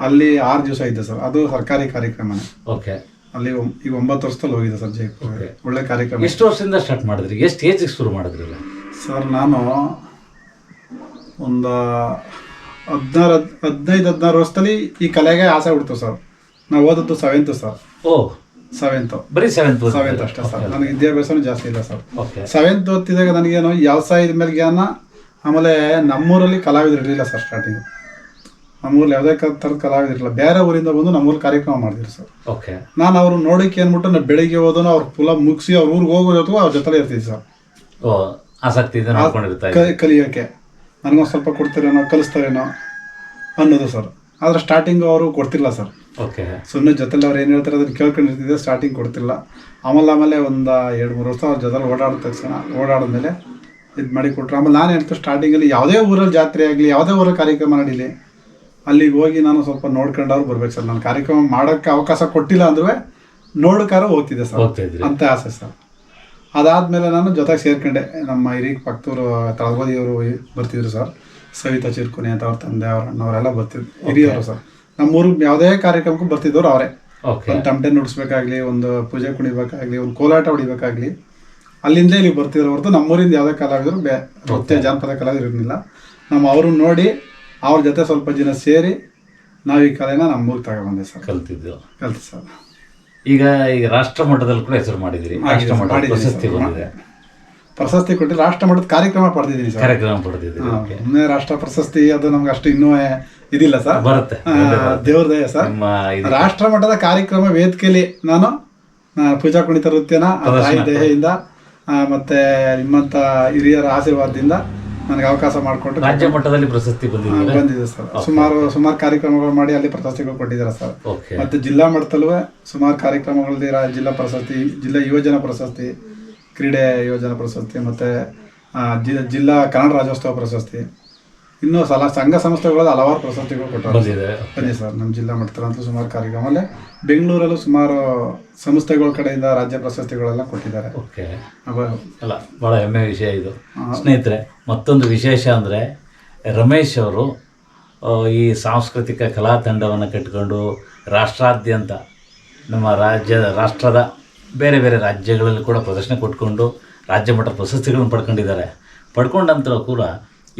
ಅಲ್ಲಿ ಆರು ದಿವಸ ಇದೆ ಸರ್. ಅದು ಸರ್ಕಾರಿ ಕಾರ್ಯಕ್ರಮನೇ. ಓಕೆ. ಅಲ್ಲಿ ಈ ಈಗ ಒಂಬತ್ತು ವರ್ಷದಲ್ಲಿ ಹೋಗಿದೆ ಸರ್ ಜೈಪುರ. ಒಳ್ಳೆ ಕಾರ್ಯಕ್ರಮ. ಎಷ್ಟು ವರ್ಷದಿಂದ ಸ್ಟಾರ್ಟ್ ಮಾಡಿದ್ರಿ? ಎಷ್ಟು ಏಜಿಗೆ ಶುರು ಮಾಡಿದ್ರಿ ಸರ್ ನಾನು ಒಂದು ಹದಿನಾರು ಹದಿನೈದು ಹದಿನಾರು ವರ್ಷದಲ್ಲಿ ಈ ಕಲೆಗೆ ಆಸೆ ಹುಡ್ತು ಸರ್. ನಾವು ಓದದ್ದು ಸೆವೆಂತು ಸರ್. ಓ ಸೆವೆಂತು ಬರೀ ಸೆವೆಂತ್ ಸೆವೆಂತ್ ಅಷ್ಟೇ ಸರ್ ನನಗೆ ವಿದ್ಯಾಭ್ಯಾಸನೂ ಜಾಸ್ತಿ ಇಲ್ಲ ಸರ್ ಓಕೆ ಸೆವೆಂತ್ ಓದ್ತಿದ್ದಾಗ ನನಗೇನು ವ್ಯವಸಾಯದ ಮೇಲೆ ಜ್ಞಾನ ಆಮೇಲೆ ನಮ್ಮೂರಲ್ಲಿ ಕಲಾವಿದರು ಇರಲಿಲ್ಲ ಸರ್ ಸ್ಟಾರ್ಟಿಂಗ್ ನಮ್ಮೂರಲ್ಲಿ ಯಾವುದೇ ಥರದ ಕಲಾವಿದರು ಇರಲಿಲ್ಲ. ಬೇರೆ ಊರಿಂದ ಬಂದು ನಮ್ಮೂರಲ್ಲಿ ಕಾರ್ಯಕ್ರಮ ಮಾಡಿದ್ರು ಸರ್ ಓಕೆ ನಾನು ಅವ್ರು ನೋಡೋಕೆ ಅಂದ್ಬಿಟ್ಟು ನಾನು ಬೆಳಿಗ್ಗೆ ಹೋದನು ಅವ್ರು ಪುಲ ಮುಗಿಸಿ ಅವ್ರ ಊರಿಗೆ ಹೋಗೋ ಜೊತೆಗೂ ಅವ್ರ ಜೊತೆ ಇರ್ತೀವಿ ಸರ್ ಓ ಆಸಕ್ತಿ ಇದೆ ಕಲಿಯೋಕ್ಕೆ ನನಗೊಂದು ಸ್ವಲ್ಪ ಕೊಡ್ತಾರೇನೋ ಕಲಿಸ್ತಾರೇನೋ ಅನ್ನೋದು ಸರ್ ಆದರೆ ಸ್ಟಾರ್ಟಿಂಗ್ ಅವರು ಕೊಡ್ತಿಲ್ಲ ಸರ್ ಓಕೆ ಸುಮ್ಮನೆ ಜೊತೆಲಿ ಅವ್ರು ಏನು ಹೇಳ್ತಾರೆ ಅದನ್ನ ಕೇಳ್ಕೊಂಡಿರ್ತಿದ್ದೆ ಸ್ಟಾರ್ಟಿಂಗ್ ಕೊಡ್ತಿಲ್ಲ. ಆಮೇಲೆ ಆಮೇಲೆ ಒಂದು ಎರಡು ಮೂರು ವರ್ಷ ಅವ್ರ ಜೊತೆಲಿ ಓಡಾಡಿದ ತಕ್ಷಣ ಓಡಾಡಿದ್ಮೇಲೆ ಇದು ಮಾಡಿ ಕೊಟ್ರು. ಆಮೇಲೆ ನಾನು ಹೇಳ್ತು ಸ್ಟಾರ್ಟಿಂಗಲ್ಲಿ ಯಾವುದೇ ಊರಲ್ಲಿ ಜಾತ್ರೆ ಆಗಲಿ ಯಾವುದೇ ಊರಲ್ಲಿ ಕಾರ್ಯಕ್ರಮ ನಡೀಲಿ ಅಲ್ಲಿಗೆ ಹೋಗಿ ನಾನು ಸ್ವಲ್ಪ ನೋಡ್ಕೊಂಡವ್ರು ಬರ್ಬೇಕು ಸರ್ ನಾನು ಕಾರ್ಯಕ್ರಮ ಮಾಡೋಕ್ಕೆ ಅವಕಾಶ ಕೊಟ್ಟಿಲ್ಲ ಅಂದ್ರೂ ನೋಡೋಕಾರ ಹೋಗ್ತಿದ್ದೆ ಸರ್ ಅಂತ ಆಸೆ ಸರ್ ಅದಾದಮೇಲೆ ನಾನು ಜೊತೆಗೆ ಸೇರ್ಕೊಂಡೆ. ನಮ್ಮ ಹಿರಿಯ ಪಕ್ಕದವರು ತಳಗೋದಿಯವರು ಬರ್ತಿದ್ರು ಸರ್ ಸವಿತಾ ಚಿರ್ಕುನಿ ಅಂತ ಅವ್ರ ತಂದೆ ಅವ್ರ ಅಣ್ಣವರೆಲ್ಲ ಬರ್ತಿದ್ರು. ಹಿರಿಯವರು ಸರ್. ನಮ್ಮೂರು ಯಾವುದೇ ಕಾರ್ಯಕ್ರಮಕ್ಕೂ ಬರ್ತಿದ್ದವ್ರು ಅವರೇ. ಒಂದು ತಮಟೆ ನುಡಿಸ್ಬೇಕಾಗ್ಲಿ ಒಂದು ಪೂಜೆ ಕುಣಿಬೇಕಾಗ್ಲಿ ಒಂದು ಕೋಲಾಟ ಹೊಡಿಬೇಕಾಗ್ಲಿ ಅಲ್ಲಿಂದ ಇಲ್ಲಿ ಬರ್ತಿದ್ರು ಹೊರತು ನಮ್ಮೂರಿಂದ ಯಾವುದೇ ಕಲಾವಿದರು ಬೇ ನೃತ್ಯ ಜಾನಪದ ಕಲಾವಿದರು ಇರಲಿಲ್ಲ ನಮ್ಮ ಅವ್ರನ್ನ ನೋಡಿ ಅವ್ರ ಜೊತೆ ಸ್ವಲ್ಪ ಜನ ಸೇರಿ ನಾವು ಈ ಕಲೆನ ನಮ್ಮೂರಿಗೆ ತಗೊಂಡ್ಬಂದೆ ಸರ್. ಕಲ್ತಿದ್ದು. ಕಲ್ತು ಸರ್. ಈಗ ಈಗ ರಾಷ್ಟ್ರ ಮಟ್ಟದಲ್ಲಿ ಕೂಡ ಹೆಸರು ಮಾಡಿದಿರಿ ರಾಷ್ಟ್ರ ಮಟ್ಟ ಪ್ರಶಸ್ತಿ ಬಂದಿದೆ. ಪ್ರಶಸ್ತಿ ಕೊಟ್ಟು ರಾಷ್ಟ್ರ ಮಟ್ಟದ ಕಾರ್ಯಕ್ರಮ ಪಡೆದಿದ್ದೀನಿ ಸರ್. ಕಾರ್ಯಕ್ರಮ ಪಡೆದಿದ್ದೀವಿ ಓಕೆ ರಾಷ್ಟ್ರ ಪ್ರಶಸ್ತಿ ಅದು ನಮ್ಗೆ ಅಷ್ಟು ಇನ್ನೂ ಇದಿಲ್ಲ ಸರ್. ಬರುತ್ತೆ. ದೇವ್ರ ದಯ ಸರ್. ನಿಮ್ಮ ಇದು. ರಾಷ್ಟ್ರ ಮಟ್ಟದ ಕಾರ್ಯಕ್ರಮ ವೇದಿಕೆಯಲ್ಲಿ ನಾನು ಆ, ಪೂಜಾ ಕುಣಿತ ನೃತ್ಯನ ಆ ತಾಯಿ ಆ, ಮತ್ತೆ ನಿಮ್ಮಂತ ಹಿರಿಯರ ಆಶೀರ್ವಾದದಿಂದ ನನಗೆ ಅವಕಾಶ ಮಾಡಿಕೊಟ್ಟು ರಾಜ್ಯ ಮಟ್ಟದಲ್ಲಿ ಪ್ರಶಸ್ತಿ ಬಂದಿದ್ದೀರಾ? ಬಂದಿದೆ ಸರ್. ಸುಮಾರು ಸುಮಾರು ಕಾರ್ಯಕ್ರಮಗಳು ಮಾಡಿ ಅಲ್ಲಿ ಪ್ರಶಸ್ತಿಗಳು ಕೊಟ್ಟಿದ್ದಾರೆ ಸರ್. ಓಕೆ ಮತ್ತೆ ಜಿಲ್ಲಾ ಮಟ್ಟದಲ್ಲೂ ಸುಮಾರು ಕಾರ್ಯಕ್ರಮಗಳಲ್ಲಿ ರಾ- ಜಿಲ್ಲಾ ಪ್ರಶಸ್ತಿ ಜಿಲ್ಲಾ ಯುವಜನ ಪ್ರಶಸ್ತಿ ಕ್ರೀಡೆ ಯೋಜನಾ ಪ್ರಶಸ್ತಿ ಮತ್ತು ಜಿ- ಜಿಲ್ಲಾ ಕನ್ನಡ ರಾಜ್ಯೋತ್ಸವ ಪ್ರಶಸ್ತಿ. ಇನ್ನೂ ಸಲ ಸಂಘ ಸಂಸ್ಥೆಗಳಲ್ಲಿ ಹಲವಾರು ಪ್ರಶಸ್ತಿಗಳು ಕೊಟ್ಟರು ಬಂದಿದೆ. ಸರ್. ನಮ್ಮ ಜಿಲ್ಲಾ ಮಟ್ಟದಲ್ಲಂತೂ ಸುಮಾರು ಕಾರ್ಯಕ್ರಮ. ಅಲ್ಲೇ ಬೆಂಗಳೂರಲ್ಲೂ ಸುಮಾರು ಸಂಸ್ಥೆಗಳ ಕಡೆಯಿಂದ ರಾಜ್ಯ ಪ್ರಶಸ್ತಿಗಳೆಲ್ಲ ಕೊಟ್ಟಿದ್ದಾರೆ. ಓಕೆ. ಅಲ್ಲ ಭಾಳ ಹೆಮ್ಮೆ ವಿಷಯ ಇದು. ಸ್ನೇಹಿತರೆ ಮತ್ತೊಂದು ವಿಶೇಷ ಅಂದರೆ ರಮೇಶ್ ಅವರು ಈ ಸಾಂಸ್ಕೃತಿಕ ಕಲಾ ತಂಡವನ್ನು ಕಟ್ಕೊಂಡು ರಾಷ್ಟ್ರಾದ್ಯಂತ ನಮ್ಮ ರಾಜ್ಯದ ರಾಷ್ಟ್ರದ ಬೇರೆ ಬೇರೆ ರಾಜ್ಯಗಳಲ್ಲಿ ಕೂಡ ಪ್ರದರ್ಶನ ಕೊಟ್ಕೊಂಡು ರಾಜ್ಯ ಮಟ್ಟ ಪ್ರಶಸ್ತಿಗಳನ್ನು ಪಡ್ಕೊಂಡಿದ್ದಾರೆ. ಪಡ್ಕೊಂಡ ನಂತರ ಕೂಡ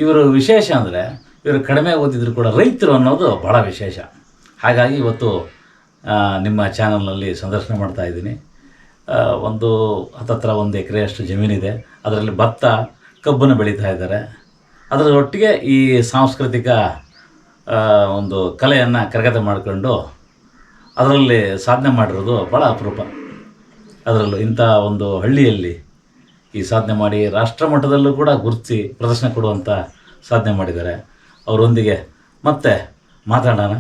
ಇವರು ವಿಶೇಷ ಅಂದರೆ ಇವರು ಕಡಿಮೆ ಓದಿದ್ರು ಕೂಡ ರೈತರು ಅನ್ನೋದು ಭಾಳ ವಿಶೇಷ. ಹಾಗಾಗಿ ಇವತ್ತು ನಿಮ್ಮ ಚಾನಲ್ನಲ್ಲಿ ಸಂದರ್ಶನ ಮಾಡ್ತಾ ಇದ್ದೀನಿ. ಒಂದು ಹತ್ತತ್ರ ಒಂದು ಎಕರೆಯಷ್ಟು ಜಮೀನಿದೆ. ಅದರಲ್ಲಿ ಭತ್ತ, ಕಬ್ಬನ್ನು ಬೆಳೀತಾ ಇದ್ದಾರೆ. ಅದರ ಒಟ್ಟಿಗೆ ಈ ಸಾಂಸ್ಕೃತಿಕ ಒಂದು ಕಲೆಯನ್ನು ಕರಗತ ಮಾಡಿಕೊಂಡು ಅದರಲ್ಲಿ ಸಾಧನೆ ಮಾಡಿರೋದು ಭಾಳ ಅಪರೂಪ. ಅದರಲ್ಲೂ ಇಂಥ ಒಂದು ಹಳ್ಳಿಯಲ್ಲಿ ಈ ಸಾಧನೆ ಮಾಡಿ ರಾಷ್ಟ್ರ ಮಟ್ಟದಲ್ಲೂ ಕೂಡ ಗುರುತಿಸಿ ಪ್ರದರ್ಶನ ಕೊಡುವಂಥ ಸಾಧನೆ ಮಾಡಿದ್ದಾರೆ. ಅವರೊಂದಿಗೆ ಮತ್ತೆ ಮಾತಾಡೋಣ.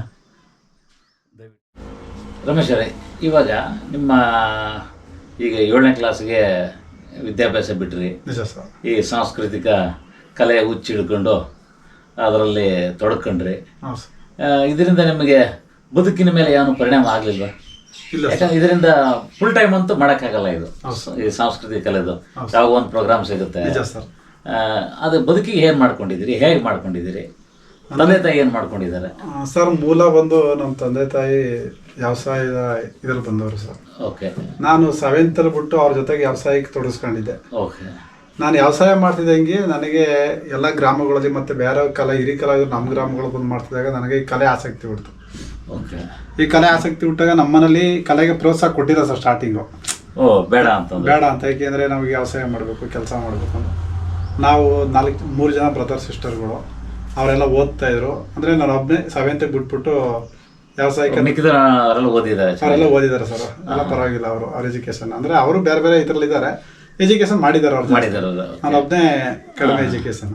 ರಮೇಶ್ ಅವರೇ ಇವಾಗ ನಿಮ್ಮ ಈಗ ಏಳನೇ ಕ್ಲಾಸ್ಗೆ ವಿದ್ಯಾಭ್ಯಾಸ ಬಿಟ್ರಿ. ಈ ಸಾಂಸ್ಕೃತಿಕ ಕಲೆ ಹುಚ್ಚಿಡ್ಕೊಂಡು ಅದರಲ್ಲಿ ತೊಡ್ಕೊಂಡ್ರಿ. ಇದರಿಂದ ನಿಮಗೆ ಬದುಕಿನ ಮೇಲೆ ಏನು ಪರಿಣಾಮ ಆಗಲಿಲ್ವಾ? ಯಾಕಂದ್ರೆ ಇದರಿಂದ ಫುಲ್ ಟೈಮ್ ಅಂತೂ ಮಾಡೋಕ್ಕಾಗಲ್ಲ ಇದು. ಈ ಸಾಂಸ್ಕೃತಿಕ ಕಲೆದು. ಯಾವ ಒಂದು ಪ್ರೋಗ್ರಾಮ್ ಸಿಗುತ್ತೆ. ಸರ್. ಅದು ಬದುಕಿಗೆ ಏನು ಮಾಡ್ಕೊಂಡಿದ್ದೀರಿ? ಹೇಗೆ ಮಾಡ್ಕೊಂಡಿದ್ದೀರಿ? ತಂದೆ ತಾಯಿ ಏನು ಮಾಡ್ಕೊಂಡಿದ್ದಾರೆ? ಸರ್ ಮೂಲ ಬಂದು ನಮ್ಮ ತಂದೆ ತಾಯಿ ವ್ಯವಸಾಯದ ಇದ್ರಲ್ಲಿ ಬಂದವರು ಸರ್. ಓಕೆ. ನಾನು ಸೆವೆಂತಲ್ಲಿ ಬಿಟ್ಟು ಅವ್ರ ಜೊತೆಗೆ ವ್ಯವಸಾಯಕ್ಕೆ ತೊಡಗಿಸ್ಕೊಂಡಿದ್ದೆ. ಓಕೆ. ನಾನು ವ್ಯವಸಾಯ ಮಾಡ್ತಿದ್ದಂಗೆ ನನಗೆ ಎಲ್ಲ ಗ್ರಾಮಗಳಲ್ಲಿ ಮತ್ತು ಬೇರೆ ಕಲೆ ಹಿರಿ ಕಲೆ ನಮ್ಮ ಗ್ರಾಮಗಳು ಬಂದು ಮಾಡ್ತಿದ್ದಾಗ ನನಗೆ ಈ ಕಲೆ ಆಸಕ್ತಿ ಬಿಡ್ತು ಈ ಕಲೆ ಆಸಕ್ತಿ ಹುಟ್ಟಾಗ ನಮ್ಮನಲ್ಲಿ ಕಲೆಗೆ ಪ್ರೋತ್ಸಾಹ ಕೊಟ್ಟಿಲ್ಲ ಸರ್ ಸ್ಟಾರ್ಟಿಂಗು ಓ ಬೇಡ ಅಂತ ಬೇಡ ಅಂತ ಯಾಕೆಂದ್ರೆ ನಮಗೆ ವ್ಯವಸಾಯ ಮಾಡಬೇಕು ಕೆಲಸ ಮಾಡಬೇಕು ಅಂತ. ನಾವು ನಾಲ್ಕು ಮೂರು ಜನ ಬ್ರದರ್ ಸಿಸ್ಟರ್ಗಳು ಅವರೆಲ್ಲ ಓದ್ತಾ ಇದ್ರು. ಅಂದ್ರೆ ನಾನು ಒಬ್ಬನೇ ಸೆವೆಂತಿಗೆ ಬಿಟ್ಬಿಟ್ಟು ವ್ಯವಸಾಯಕ್ಕೆ ಅವರೆಲ್ಲ ಓದಿದ್ದಾರೆ ಸರ್ ಎಲ್ಲ ಪರವಾಗಿಲ್ಲ ಅವರು ಅವ್ರ ಎಜುಕೇಶನ್ ಅಂದ್ರೆ ಅವರು ಬೇರೆ ಬೇರೆ ಇದರಲ್ಲಿ ಇದ್ದಾರೆ. ಎಜುಕೇಶನ್ ಮಾಡಿದ್ದಾರೆ ಅವ್ರು ನಾನು ಒಬ್ಬನೇ ಕಡಿಮೆ ಎಜುಕೇಶನ್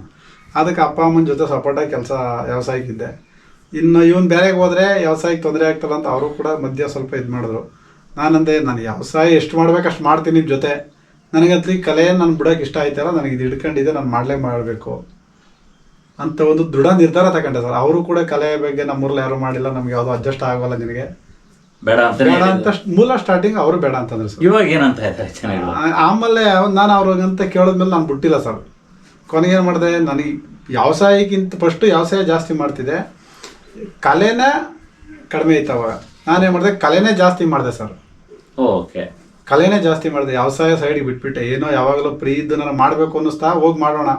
ಅದಕ್ಕೆ ಅಪ್ಪ ಅಮ್ಮನ ಜೊತೆ ಸಪೋರ್ಟಾಗಿ ಕೆಲಸ ವ್ಯವಸಾಯಕ್ಕಿದ್ದೆ. ಇನ್ನು ಇವನು ಬೇರೆಗೆ ಹೋದ್ರೆ ವ್ಯವಸಾಯಕ್ಕೆ ತೊಂದರೆ ಆಗ್ತಲ್ಲ ಅಂತ ಅವರು ಕೂಡ ಮಧ್ಯ ಸ್ವಲ್ಪ ಇದು ಮಾಡಿದ್ರು. ನಾನಂದೆ ನಾನು ವ್ಯವಸಾಯ ಎಷ್ಟು ಮಾಡ್ಬೇಕು ಅಷ್ಟು ಮಾಡ್ತೀನಿ ನಿಮ್ಮ ಜೊತೆ. ನನಗಂತೂ ಈ ಕಲೆ ನಾನು ಬಿಡೋಕೆ ಇಷ್ಟ ಆಯ್ತಲ್ಲ ನನಗೆ ಇದು ಹಿಡ್ಕೊಂಡಿದ್ದೆ ನಾನು ಮಾಡಲೇ ಮಾಡಬೇಕು. ಅಂತ ಒಂದು ದೃಢ ನಿರ್ಧಾರ ತಗೊಂಡೆ ಸರ್. ಅವರು ಕೂಡ ಕಲೆ ಬಗ್ಗೆ ನಮ್ಮೂರಲ್ಲಿ ಯಾರು ಮಾಡಿಲ್ಲ ನಮ್ಗೆ ಯಾವುದು ಅಡ್ಜಸ್ಟ್ ಆಗೋಲ್ಲ ನಿನಗೆ. ಬೇಡ ಬೇಡ ಅಂತ ಮೂಲ ಸ್ಟಾರ್ಟಿಂಗ್ ಅವರು ಬೇಡ ಅಂತಂದ್ರೆ ಸರ್. ಇವಾಗ ಏನಂತ ಚೆನ್ನಾಗಿ ಆಮೇಲೆ ನಾನು ಅವ್ರಿಗಂತ ಕೇಳಿದ್ಮೇಲೆ ನಾನು ಬಿಟ್ಟಿಲ್ಲ ಸರ್. ಕೊನೆಗೆ ಏನು ಮಾಡಿದೆ ನನಗೆ ವ್ಯವಸಾಯಕ್ಕಿಂತ ಫಸ್ಟು ವ್ಯವಸಾಯ ಜಾಸ್ತಿ ಮಾಡ್ತಿದ್ದೆ. ಕಲೆನೇ ಕಡಿಮೆ ಇತ್ತು ಅವಾಗ ನಾನೇನು ಮಾಡಿದೆ? ಕಲೆನೇ ಜಾಸ್ತಿ ಮಾಡಿದೆ ಸರ್. ಓಕೆ. ಕಲೆನೇ ಜಾಸ್ತಿ ಮಾಡಿದೆ. ವ್ಯವಸಾಯ ಸೈಡಿಗೆ ಬಿಟ್ಬಿಟ್ಟೆ. ಏನೋ ಯಾವಾಗಲೂ ಫ್ರೀ ಇದ್ದು ನಾನು ಮಾಡಬೇಕು ಅನ್ನಿಸ್ತಾ ಹೋಗಿ ಮಾಡೋಣ.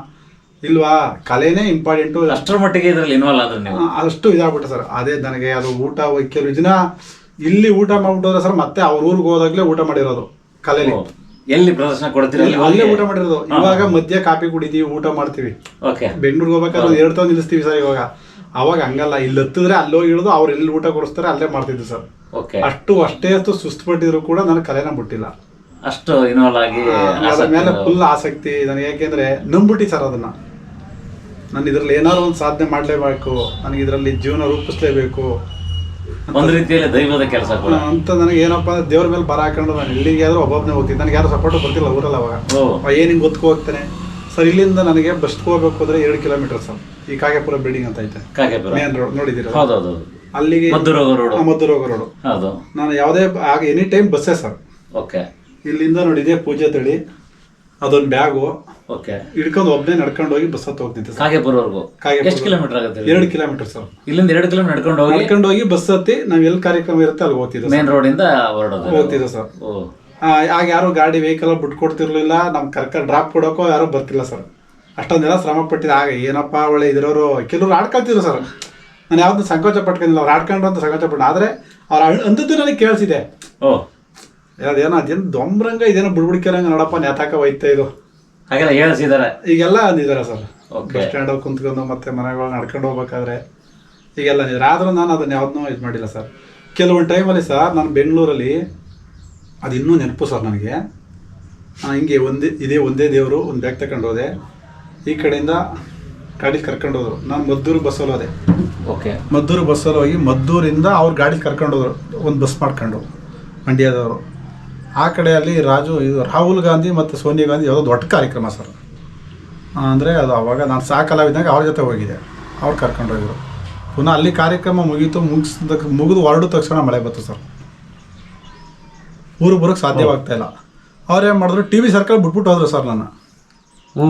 ಇಲ್ವಾ? ಕಲೆನೇ ಇಂಪಾರ್ಟೆಂಟು. ಅಷ್ಟರ ಮಟ್ಟಿಗೆ ಇದರಲ್ಲಿ ಇನ್ವಾಲ್ವ್ ಆದ್ರೆ ನೀವು. ಅಷ್ಟು ಇದಾಗ್ಬಿಟ್ಟೆ ಸರ್. ಅದೇ ನನಗೆ ಅದು ಊಟ ಕೆಲವು ದಿನ ಇಲ್ಲಿ ಊಟ ಮಾಡ್ಬಿಟ್ಟೋದ್ರೆ ಸರ್ ಮತ್ತೆ ಅವ್ರ ಊರಿಗೆ ಹೋದಾಗ್ಲೇ ಊಟ ಮಾಡಿರೋದು ಕಲೆಲಿ. ಎಲ್ಲಿ ಪ್ರದರ್ಶನ ಕೊಡ್ತೀರಿ ಅಲ್ಲಿ ಊಟ ಮಾಡಿರೋದು. ಇವಾಗ ಮಧ್ಯ ಕಾಫಿ ಕುಡಿತೀವಿ ಊಟ ಮಾಡ್ತೀವಿ. ಬೆಂಗಳೂರಿಗೆ ಹೋಗ್ಬೇಕಾದ್ರೆ ಎರಡು ತಾವು ನಿಲ್ಲಿಸ್ತೀವಿ ಸರ್ ಇವಾಗ. ಅವಾಗ ಹಂಗಲ್ಲ. ಇಲ್ಲಿ ಹತ್ತಿದ್ರೆ ಅಲ್ಲೋಗಿ ಇಳಿದು ಅವ್ರು ಎಲ್ಲಿ ಊಟ ಕೊಡಿಸ್ತಾರೆ ಅಲ್ಲೇ ಮಾಡ್ತಿದ್ದೆ ಸರ್. ಓಕೆ. ಅಷ್ಟು ಅಷ್ಟೇ ಅಷ್ಟು ಸುಸ್ತು ಪಟ್ಟಿದ್ರು ಕೂಡ ನನಗೆ ಕಲೆನ ಬಿಟ್ಟಿಲ್ಲ ಅಷ್ಟು ಇನ್ವಾಲ್ವ್ ಆಗಿ ಅದ್ರ ಮೇಲೆ ಫುಲ್ ಆಸಕ್ತಿ. ನನಗೆ ಯಾಕೆಂದ್ರೆ ನಂಬಿಟ್ಟಿ ಸರ್ ಅದನ್ನ. ನಾನು ಇದ್ರಲ್ಲಿ ಏನಾದ್ರು ಒಂದು ಸಾಧನೆ ಮಾಡಲೇಬೇಕು. ನನಗೆ ಇದರಲ್ಲಿ ಜೀವನ ರೂಪಿಸ್ಲೇಬೇಕು. ಒಂದ್ ರೀತಿಯಲ್ಲಿ ದೈವದ ಕೆಲಸ ಕೂಡ. ಅಂತ ನನಗೆ ಏನಪ್ಪ ದೇವ್ರ ಮೇಲೆ ಬರ ಹಾಕೊಂಡು ನಾನು ಇಲ್ಲಿಗೆ ಆದ್ರೂ ಒಬ್ಬೊಬ್ಬನೇ ಹೋಗ್ತೀನಿ. ನನಗೆ ಯಾರು ಸಪೋರ್ಟ್ ಬರ್ತಿಲ್ಲ ಊರಲ್ಲಿ ಅವಾಗ. ಏನಿಂಗ್ ಗೊತ್ಕೊ ಹೋಗ್ತಾನೆ? ಸರ್ ಇಲ್ಲಿಂದ ನನಗೆ ಬಸ್ ಹೋಗಬೇಕು ಅಂದ್ರೆ ಎರಡು ಕಿಲೋಮೀಟರ್ ಸರ್. ಈ ಕಾಗೆಪುರ ಬಿಲ್ಡಿಂಗ್ ಅಂತ ಐತೆ. ಕಾಗೆಪುರ. ಮೇನ್ ರೋಡ್ ನೋಡಿದ್ದೀರ? ಹೌದೌದು ಅಲ್ಲಿಗೆ ಮದ್ದೂರು ರೋಡ್ ರೋಡು ಹೌದು. ನಾನು ಯಾವುದೇ ಆಗ ಎನಿ ಟೈಮ್ ಬಸ್ಸೇ ಸರ್. ಓಕೆ. ಇಲ್ಲಿಂದ ನೋಡಿದೆ ಪೂಜೆ ತಳಿ? ಅದೊಂದು ಬ್ಯಾಗು ಓಕೆ. ಹಿಡ್ಕೊಂಡು ಒಬ್ಬನೇ ನಡ್ಕೊಂಡು ಹೋಗಿ ಬಸ್ ಹತ್ತು ಹೋಗ್ತಿದ್ದೆ ಸರ್. ಕಾಗೆಪುರವರೆಗೂ? ಕಾಗೆಪುರ. ಎಷ್ಟು ಕಿಲೋಮೀಟರ್ ಆಗುತ್ತೆ ಎರಡು ಕಿಲೋಮೀಟರ್ ಸರ್. ಇಲ್ಲಿಂದ ಎರಡು ಕಿಲೋಮೀಟರ್ ನಡ್ಕೊಂಡು ಹೋಗಿ ನಡ್ಕೊಂಡು ಹೋಗಿ ಬಸ್ ಹತ್ತಿ ನಾವು ಎಲ್ಲಿ ಕಾರ್ಯಕ್ರಮ ಇರುತ್ತೆ ಅಲ್ಲಿ ಹೋಗ್ತಿದ್ದೆ ಮೇನ್ ರೋಡ್ ಇಂದ ಹೊರಡೋದು. ಹೋಗ್ತಿದ್ದೆ ಸರ್. ಓ. ಆಗ ಯಾರು ಗಾಡಿ ವೆಹಿಕಲ್ ಬಿಟ್ಕೊಡ್ತಿರ್ಲಿಲ್ಲ ನಮ್ಮ ಕರ್ಕ ಡ್ರಾಪ್ ಕೊಡೋಕೋ ಯಾರು ಬರ್ತಿಲ್ಲ ಸರ್ ಅಷ್ಟೊಂದೆಲ್ಲ ಶ್ರಮ ಆಗ ಏನಪ್ಪ ಒಳ್ಳೆ ಇದ್ರವರು ಕೆಲವರು ಆಡ್ಕೊಳ್ತಿದ್ರು ಸರ್ ನಾನು ಯಾವ್ದು ಸಂಕೋಚ ಪಟ್ಕೊಂಡಿಲ್ಲ ಅವ್ರು ಆಡ್ಕೊಂಡ್ರು ಅಂತ ಸಂಕೋಚ ಪಟ್ಟ ಆದರೆ ಅವ್ರು ಅಂದದ್ದು ನನಗೆ ಕೇಳಿಸಿದೆ. ಓ. ಅದೇನೋ ಅದೇನು ದೊಂಬ್ರಂಗ ಇದೇನೋ ಬುಡ್ಬುಡ್ಕಿರಂಗ ನೋಡಪ್ಪ ನೇತಾಕ ಹೋಯ್ತಾ ಇದು. ಹಾಗೆಲ್ಲ ಹೇಳಿಸಿದ್ದಾರೆ ಈಗೆಲ್ಲ ಅಂದಿದ್ದಾರೆ ಸರ್. ಬಸ್ ಸ್ಟ್ಯಾಂಡ್ ಕುಂತ್ಕೊಂಡು ಮತ್ತೆ ಮನೆಗಳು ನಡ್ಕೊಂಡು ಹೋಗ್ಬೇಕಾದ್ರೆ ಈಗೆಲ್ಲ ಅಂದಿದ್ದಾರೆ. ಆದರೂ ನಾನು ಅದನ್ನ ಯಾವ್ದನ್ನೂ ಇದು ಮಾಡಿಲ್ಲ ಸರ್ ಕೆಲವೊಂದು ಟೈಮಲ್ಲಿ ಸರ್ ನಾನು ಬೆಂಗಳೂರಲ್ಲಿ ಅದು ಇನ್ನೂ ನೆನಪು ಸರ್ ನನಗೆ. ಹಿಂಗೆ ಒಂದೇ ಇದೇ ಒಂದೇ ದೇವರು ಒಂದು ಬ್ಯಾಗ್ ತಗೊಂಡು ಹೋದೆ. ಈ ಕಡೆಯಿಂದ ಗಾಡಿ ಕರ್ಕೊಂಡೋದ್ರು ನಾನು ಮದ್ದೂರು ಬಸ್ಸಲ್ಲಿ ಹೋದೆ. ಓಕೆ. ಮದ್ದೂರು ಬಸ್ಸಲ್ಲಿ ಹೋಗಿ ಮದ್ದೂರಿಂದ ಅವ್ರು ಗಾಡಿ ಕರ್ಕೊಂಡೋದ್ರು ಒಂದು ಬಸ್ ಮಾಡ್ಕೊಂಡು ಮಂಡ್ಯದವರು. ಆ ಕಡೆಯಲ್ಲಿ ರಾಜು ಇದು ರಾಹುಲ್ ಗಾಂಧಿ ಮತ್ತು ಸೋನಿಯಾ ಗಾಂಧಿ ಯಾವುದೋ ದೊಡ್ಡ ಕಾರ್ಯಕ್ರಮ ಸರ್. ಅಂದರೆ ಅದು ಅವಾಗ ನಾನು ಸಹ ಕಲಾವಿದಾಗ ಅವ್ರ ಜೊತೆ ಹೋಗಿದ್ದೆ. ಅವ್ರು ಕರ್ಕೊಂಡೋಗಿದ್ರು ಪುನಃ ಅಲ್ಲಿ ಕಾರ್ಯಕ್ರಮ ಮುಗೀತು ಮುಗಿಸಿದ ಮುಗಿದು ಹೊರಡು ತಕ್ಷಣ ಮಳೆ ಬಂತು ಸರ್. ಊರಿಗೆ ಬರೋಕ್ಕೆ ಸಾಧ್ಯವಾಗ್ತಾ ಇಲ್ಲ. ಅವ್ರು ಏನು ಮಾಡಿದ್ರು ಟಿ ವಿ ಸರ್ಕಲ್ ಬಿಟ್ಬಿಟ್ಟು ಹೋದ್ರು ಸರ್ ನಾನು ಓ.